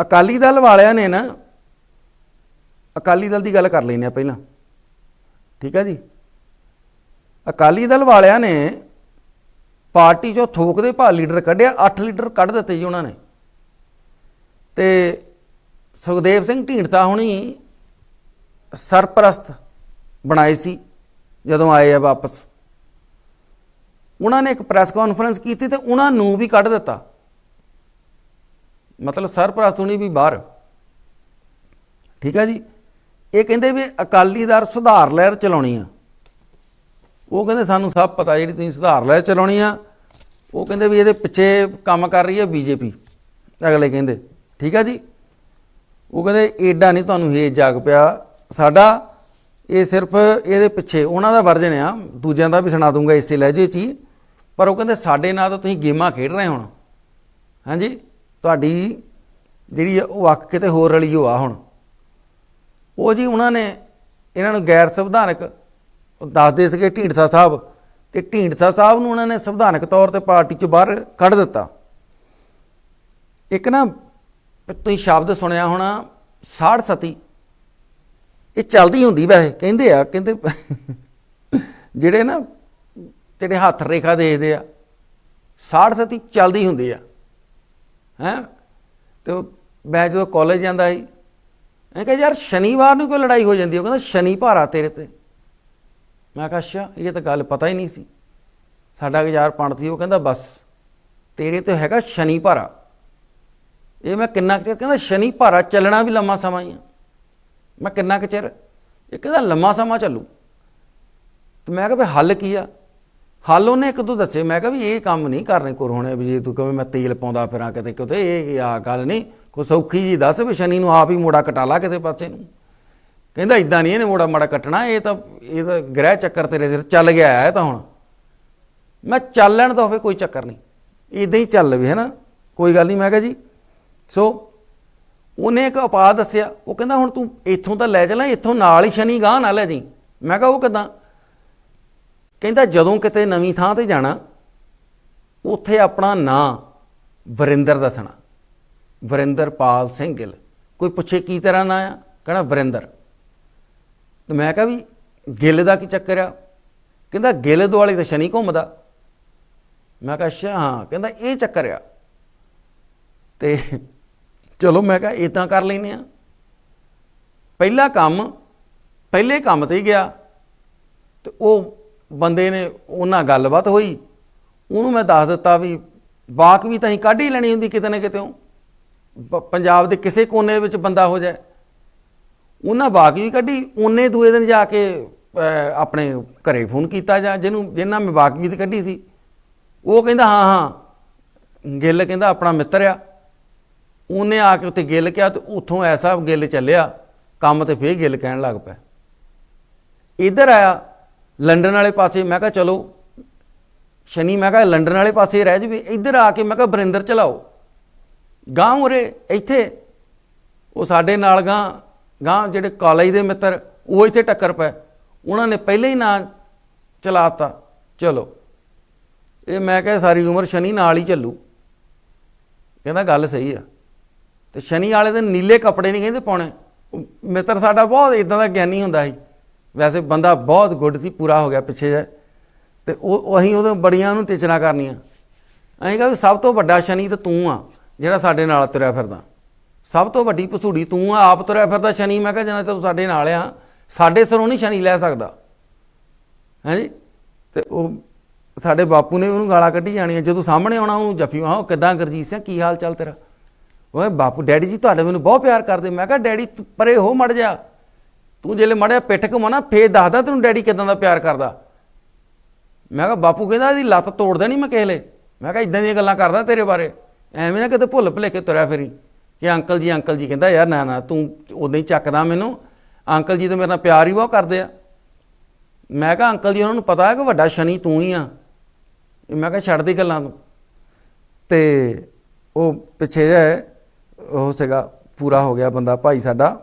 ਅਕਾਲੀ ਦਲ ਵਾਲਿਆਂ ਨੇ ਨਾ, ਅਕਾਲੀ ਦਲ ਦੀ ਗੱਲ ਕਰ ਲੈਨੇ ਆ ਪਹਿਲਾਂ। ਠੀਕ ਹੈ ਜੀ। ਅਕਾਲੀ ਦਲ ਵਾਲਿਆਂ ਨੇ ਪਾਰਟੀ ਚੋਂ ਥੋਕ ਦੇ ਭਾ ਲੀਡਰ ਕੱਢਿਆ 8 ਲੀਡਰ ਕੱਢ ਦਿੱਤੇ ਜੀ ਉਹਨਾਂ ਨੇ। ਤੇ ਸੁਖਦੇਵ ਸਿੰਘ ਢੀਂਡਸਾ ਹੁਣੀ ਸਰਪ੍ਰਸਤ ਬਣਾਏ ਸੀ ਜਦੋਂ ਆਏ ਆ ਵਾਪਸ। ਉਹਨਾਂ ਨੇ ਇੱਕ ਪ੍ਰੈਸ ਕਾਨਫਰੰਸ ਕੀਤੀ ਤੇ ਉਹਨਾਂ ਨੂੰ ਵੀ ਕੱਢ ਦਿੱਤਾ। ਮਤਲਬ ਸਰਪ੍ਰਸਤ ਹੁਣੀ ਵੀ ਬਾਹਰ। ਠੀਕ ਹੈ ਜੀ? ਇਹ ਕਹਿੰਦੇ ਵੀ ਅਕਾਲੀ ਦਲ ਸੁਧਾਰ ਲਹਿਰ ਚਲਾਉਣੀ ਆ। ਉਹ ਕਹਿੰਦੇ ਸਾਨੂੰ ਸਭ ਪਤਾ ਜਿਹੜੀ ਤੁਸੀਂ ਸੁਧਾਰ ਲਹਿਰ ਚਲਾਉਣੀ ਆ। ਉਹ ਕਹਿੰਦੇ ਵੀ ਇਹਦੇ ਪਿੱਛੇ ਕੰਮ ਕਰ ਰਹੀ ਹੈ ਬੀਜੇਪੀ। ਅਗਲੇ ਕਹਿੰਦੇ। ਠੀਕ ਹੈ ਜੀ? ਉਹ ਕਹਿੰਦੇ ਏਡਾ ਨਹੀਂ ਤੁਹਾਨੂੰ ਹੇਜ ਜਾਗ ਪਿਆ। ਸਾਡਾ ਇਹ ਸਿਰਫ ਇਹਦੇ ਪਿੱਛੇ ਉਹਨਾਂ ਦਾ ਵਰਜਨ ਆ, ਦੂਜਿਆਂ ਦਾ ਵੀ ਸੁਣਾ ਦੂੰਗਾ ਇਸੇ ਲਹਿਜੇ 'ਚ ਹੀ। ਪਰ ਉਹ ਕਹਿੰਦੇ ਸਾਡੇ ਨਾਲ ਤਾਂ ਤੁਸੀਂ ਗੇਮਾਂ ਖੇਡ ਰਹੇ ਹੁਣ। ਹਾਂਜੀ? ਤੁਹਾਡੀ ਜਿਹੜੀ ਆ, ਉਹ ਅੱਖ ਕਿਤੇ ਹੋਰ ਰਲੀ ਹੋ ਆ ਹੁਣ। ਉਹ ਜੀ ਉਹਨਾਂ ਨੇ ਇਹਨਾਂ ਨੂੰ ਗੈਰ ਸੰਵਿਧਾਨਕ ਦੱਸਦੇ ਸੀਗੇ ਢੀਂਡਸਾ ਸਾਹਿਬ। ਤੇ ਢੀਂਡਸਾ ਸਾਹਿਬ ਨੂੰ ਉਹਨਾਂ ਨੇ ਸੰਵਿਧਾਨਕ ਤੌਰ ਤੇ ਪਾਰਟੀ ਚੋਂ ਬਾਹਰ ਕੱਢ ਦਿੱਤਾ। ਇੱਕ ਨਾ ਤੁਸੀਂ ਸ਼ਬਦ ਸੁਣਿਆ ਹੋਣਾ, ਸਾੜ ਸਤੀ। ਇਹ ਚੱਲਦੀ ਹੁੰਦੀ ਵੈਸੇ, ਕਹਿੰਦੇ ਆ, ਕਹਿੰਦੇ ਜਿਹੜੇ ਨਾ ਜਿਹੜੇ ਹੱਥ ਰੇਖਾ ਦੇਖਦੇ ਆ, ਸਾੜ ਸਤੀ ਚੱਲਦੀ ਹੁੰਦੀ ਆ। ਹੈ? ਤੇ ਮੈਂ ਜਦੋਂ ਕਾਲਜ ਜਾਂਦਾ ਸੀ, ਮੈਂ ਕਿਹਾ ਯਾਰ ਸ਼ਨੀਵਾਰ ਨੂੰ ਕੋਈ ਲੜਾਈ ਹੋ ਜਾਂਦੀ ਉਹ ਕਹਿੰਦਾ, ਸ਼ਨੀ ਭਾਰਾ ਤੇਰੇ ਤੇ। ਮੈਂ ਕਿਹਾ, ਅੱਛਾ, ਇਹ ਤਾਂ ਗੱਲ ਪਤਾ ਹੀ ਨਹੀਂ ਸੀ। ਸਾਡਾ ਗੁਜ਼ਾਰ ਪੰਡਤ ਸੀ ਉਹ ਕਹਿੰਦਾ, ਬਸ, ਤੇਰੇ ਤੇ ਹੈਗਾ ਸ਼ਨੀ ਭਾਰਾ। ਇਹ ਮੈਂ ਕਿੰਨਾ ਕੁ ਚਿਰ ਕਹਿੰਦਾ ਸ਼ਨੀ ਭਾਰਾ ਚੱਲਣਾ ਵੀ ਲੰਮਾ ਸਮਾਂ ਹੀ ਆ। ਮੈਂ ਕਿੰਨਾ ਕੁ ਚਿਰ ਇਹ ਕਹਿੰਦਾ ਲੰਮਾ ਸਮਾਂ ਚੱਲੂ। ਤੇ ਮੈਂ ਕਿਹਾ ਵੀ ਹੱਲ ਕੀ ਆ? ਹੱਲ ਉਹਨੇ ਇੱਕ ਦੋ ਦੱਸੇ। ਮੈਂ ਕਿਹਾ ਵੀ ਇਹ ਕੰਮ ਨਹੀਂ ਕਰਨੇ ਕੋਰ ਹੋਣੇ ਵੀ ਜੇ ਤੂੰ ਕਹਵੇਂ ਮੈਂ ਤੇਲ ਪਾਉਂਦਾ ਫਿਰਾਂ ਕਿਤੇ ਕਿਤੇ ਇਹ ਆ ਗੱਲ ਨਹੀਂ। ਕੋ ਸੌਖੀ ਜੀ ਦੱਸ ਵੀ ਸ਼ਨੀ ਨੂੰ ਆਪ ਹੀ ਮੋੜਾ ਕਟਾ ਲਾ ਕਿਤੇ ਪਾਸੇ ਨੂੰ। ਕਹਿੰਦਾ ਇਦਾਂ ਨਹੀਂ ਇਹਨੇ ਮੋੜਾ ਮਾੜਾ ਕੱਟਣਾ, ਇਹ ਤਾਂ ਇਹ ਤਾਂ ਗ੍ਰਹਿ ਚੱਕਰ ਤੇਰੇ ਸਿਰ ਚੱਲ ਗਿਆ ਹੈ ਤਾਂ ਹੁਣ। ਮੈਂ ਚੱਲ ਲੈਣ ਤਾਂ ਹੋਵੇ, ਕੋਈ ਚੱਕਰ ਨਹੀਂ। ਇਦਾਂ ਹੀ ਚੱਲ ਲਵੇ ਹੈ ਨਾ। ਕੋਈ ਗੱਲ ਨਹੀਂ, ਮੈਂ ਕਿਹਾ ਜੀ। ਸੋ ਉਹਨੇ ਇੱਕ ਉਪਾਅ ਦੱਸਿਆ, ਉਹ ਕਹਿੰਦਾ, ਹੁਣ ਤੂੰ ਇੱਥੋਂ ਤਾਂ ਲੈ ਚੱਲਾਂ, ਇੱਥੋਂ ਨਾਲ ਹੀ ਸ਼ਨੀ ਗਾਹ ਨਾ ਲੈ ਜੀ ਮੈਂ ਕਿਹਾ, ਉਹ ਕਿਦਾਂ? ਕਹਿੰਦਾ, ਜਦੋਂ ਕਿਤੇ ਨਵੀਂ ਥਾਂ ਤੇ ਜਾਣਾ, ਉੱਥੇ ਆਪਣਾ ਨਾਂ ਵਰਿੰਦਰ ਦੱਸਣਾ। ਵਰਿੰਦਰਪਾਲ ਸਿੰਘ ਗਿੱਲ। ਕੋਈ ਪੁੱਛੇ ਕੀ ਤੇਰਾ ਨਾਂ ਆ? ਕਹਿੰਦਾ, ਵਰਿੰਦਰ। ਤੇ ਮੈਂ ਕਿਹਾ ਵੀ, ਗਿੱਲ ਦਾ ਕੀ ਚੱਕਰ ਆ? ਕਹਿੰਦਾ, ਗਿੱਲ ਦੁਆਲੇ ਤੇ ਸ਼ਨੀ ਘੁੰਮਦਾ। ਮੈਂ ਕਿਹਾ, ਅੱਛਾ, ਹਾਂ। ਕਹਿੰਦਾ, ਇਹ ਚੱਕਰ ਆ। ਤੇ ਚਲੋ ਮੈਂ ਕਿਹਾ ਇਦਾਂ ਕਰ ਲੈਨੇ ਆ। ਪਹਿਲਾ ਕੰਮ, ਪਹਿਲੇ ਕੰਮ ਤੇ ਹੀ ਗਿਆ। ਤੇ ਉਹ ਬੰਦੇ ਨੇ ਉਹਨਾਂ ਗੱਲਬਾਤ ਹੋਈ। ਉਹਨੂੰ ਮੈਂ ਦੱਸ ਦਿੱਤਾ ਵੀ ਬਾਕ ਵੀ ਤਾਂ ਹੀ ਕੱਢ ਹੀ ਲੈਣੀ ਹੁੰਦੀ ਕਿਤੇ ਨਾ ਕਿਤੇ। ਪੰਜਾਬ ਦੇ ਕਿਸੇ ਕੋਨੇ ਵਿੱਚ ਬੰਦਾ ਹੋ ਜਾਏ। ਉਹਨਾਂ ਬਾਕ ਵੀ ਕੱਢੀ। ਉਹਨੇ ਦੂਏ ਦਿਨ ਜਾ ਕੇ ਆਪਣੇ ਘਰੇ ਫੋਨ ਕੀਤਾ ਜਾਂ ਜਿਹਨੂੰ ਜਿੰਨਾ ਮੈਂ ਵਾਕ ਵੀ ਕੱਢੀ ਸੀ। ਉਹ ਕਹਿੰਦਾ, ਹਾਂ ਹਾਂ। ਗਿੱਲ ਕਹਿੰਦਾ, ਆਪਣਾ ਮਿੱਤਰ ਆ। ਉਹਨੇ ਆ ਕੇ ਉੱਥੇ ਗਿੱਲ ਕਿਹਾ ਤੇ ਉੱਥੋਂ ਐਸਾ ਗਿੱਲ ਚੱਲਿਆ, ਕੰਮ ਤੇ ਫੇਰ ਗਿੱਲ ਕਹਿਣ ਲੱਗ ਪਿਆ। ਇੱਧਰ ਆਇਆ, ਲੰਡਨ ਵਾਲੇ ਪਾਸੇ, ਮੈਂ ਕਿਹਾ ਚਲੋ, ਸ਼ਨੀ, ਮੈਂ ਕਿਹਾ ਲੰਡਨ ਵਾਲੇ ਪਾਸੇ ਰਹਿ ਜਵੇ ਇੱਧਰ ਆ ਕੇ ਮੈਂ ਕਿਹਾ ਬਰਿੰਦਰ ਚਲਾਓ। ਗਾਂ ਉਰੇ, ਇੱਥੇ। ਉਹ ਸਾਡੇ ਨਾਲ ਗਾਂ ਗਾਂ ਜਿਹੜੇ ਕਾਲਜ ਦੇ ਮਿੱਤਰ, ਉਹ ਇੱਥੇ ਟੱਕਰ ਪਏ। ਉਹਨਾਂ ਨੇ ਪਹਿਲੇ ਹੀ ਨਾਂ ਚਲਾਤਾ। ਚਲੋ, ਇਹ ਮੈਂ ਕਿਹਾ ਸਾਰੀ ਉਮਰ ਸ਼ਨੀ ਨਾਲ ਹੀ ਚੱਲੂ। ਕਹਿੰਦਾ ਗੱਲ ਸਹੀ ਆ। ਤੇ ਸ਼ਨੀ ਵਾਲੇ ਦਿਨ ਨੀਲੇ ਕੱਪੜੇ ਨਹੀਂ ਕਹਿੰਦੇ ਪਾਉਣੇ। ਮਿੱਤਰ ਸਾਡਾ ਬਹੁਤ ਇਦਾਂ ਦਾ ਗਿਆਨੀ ਹੁੰਦਾ ਸੀ। ਵੈਸੇ ਬੰਦਾ ਬਹੁਤ ਗੁੱਡ ਸੀ, ਪੂਰਾ ਹੋ ਗਿਆ ਪਿੱਛੇ ਜੇ ਤੇ ਉਹ ਅਸੀਂ ਉਹਦੇ ਬੜੀਆਂ ਉਹਨੂੰ ਟੀਚਰਾਂ ਕਰਨੀਆਂ। ਅਸੀਂ ਕਿਹਾ ਵੀ ਸਭ ਤੋਂ ਵੱਡਾ ਸ਼ਨੀ ਤੇ ਤੂੰ ਆ, ਜਿਹੜਾ ਸਾਡੇ ਨਾਲ ਤੁਰਿਆ ਫਿਰਦਾ। ਸਭ ਤੋਂ ਵੱਡੀ ਪਸੂੜੀ ਤੂੰ ਆ, ਆਪ ਤੁਰਿਆ ਫਿਰਦਾ ਸ਼ਨੀ। ਮੈਂ ਕਿਹਾ, ਜਨਾ ਤੂੰ ਸਾਡੇ ਨਾਲ ਆ, ਸਾਡੇ ਸਿਰੋਂ ਨਹੀਂ ਸ਼ਨੀ ਲੈ ਸਕਦਾ। ਹਾਂਜੀ? ਤੇ ਉਹ ਸਾਡੇ ਬਾਪੂ ਨੇ ਉਹਨੂੰ ਗਾਲਾਂ ਕੱਢੀ ਜਾਣੀਆਂ। ਜਦੋਂ ਸਾਹਮਣੇ ਆਉਣਾ, ਉਹਨੂੰ ਜੱਫੀ, ਮਾਂ ਉਹ ਕਿਦਾਂ ਗੁਰਜੀਤ ਸਿੰਘ, ਕੀ ਹਾਲ ਚਾਲ ਤੇਰਾ? ਓਏ ਬਾਪੂ, ਡੈਡੀ ਜੀ ਤੁਹਾਡੇ ਮੈਨੂੰ ਬਹੁਤ ਪਿਆਰ ਕਰਦੇ। ਮੈਂ ਕਿਹਾ, ਡੈਡੀ, ਤੂੰ ਪਰੇ ਹੋ ਮੜ ਜਾ। ਤੂੰ ਜਿਹੜੇ ਮੜਿਆ ਪਿੱਠ ਘੁਮਾਣਾ ਫੇਰ ਦੱਸਦਾ ਤੈਨੂੰ ਡੈਡੀ ਕਿਦਾਂ ਦਾ ਪਿਆਰ ਕਰਦਾ। ਮੈਂ ਕਿਹਾ, ਬਾਪੂ ਕਹਿੰਦਾ, ਇਹਦੀ ਲੱਤ ਤੋੜ ਦੇਣੀ ਮੈਂ ਕਿਸੇ ਲਈ ਮੈਂ ਕਿਹਾ ਇਦਾਂ ਦੀਆਂ ਗੱਲਾਂ ਕਰਦਾ ਤੇਰੇ ਬਾਰੇ। ਐਵੇਂ ਨਾ ਕਿਤੇ ਭੁੱਲ ਭੁਲੇਖੇ ਤੁਰਿਆ ਫਿਰੀ। ਕਿ ਅੰਕਲ ਜੀ ਅੰਕਲ ਜੀ ਕਹਿੰਦਾ, ਯਾਰ, ਨਾ ਨਾ, ਤੂੰ ਉਦਾਂ ਹੀ ਚੱਕਦਾ ਮੈਨੂੰ। ਅੰਕਲ ਜੀ ਤਾਂ ਮੇਰੇ ਨਾਲ ਪਿਆਰ ਹੀ ਬਹੁਤ ਕਰਦੇ ਆ। ਮੈਂ ਕਿਹਾ, ਅੰਕਲ ਜੀ, ਉਹਨਾਂ ਨੂੰ ਪਤਾ ਹੈ ਕਿ ਵੱਡਾ ਸ਼ਨੀ ਤੂੰ ਹੀ ਆ। ਮੈਂ ਕਿਹਾ, ਛੱਡ ਦੀ ਗੱਲਾਂ ਤੂੰ ਤੇ ਉਹ ਪਿੱਛੇ ਜਿਹਾ ਉਹ ਸੀਗਾ ਪੂਰਾ ਹੋ ਗਿਆ ਬੰਦਾ ਭਾਈ ਸਾਡਾ।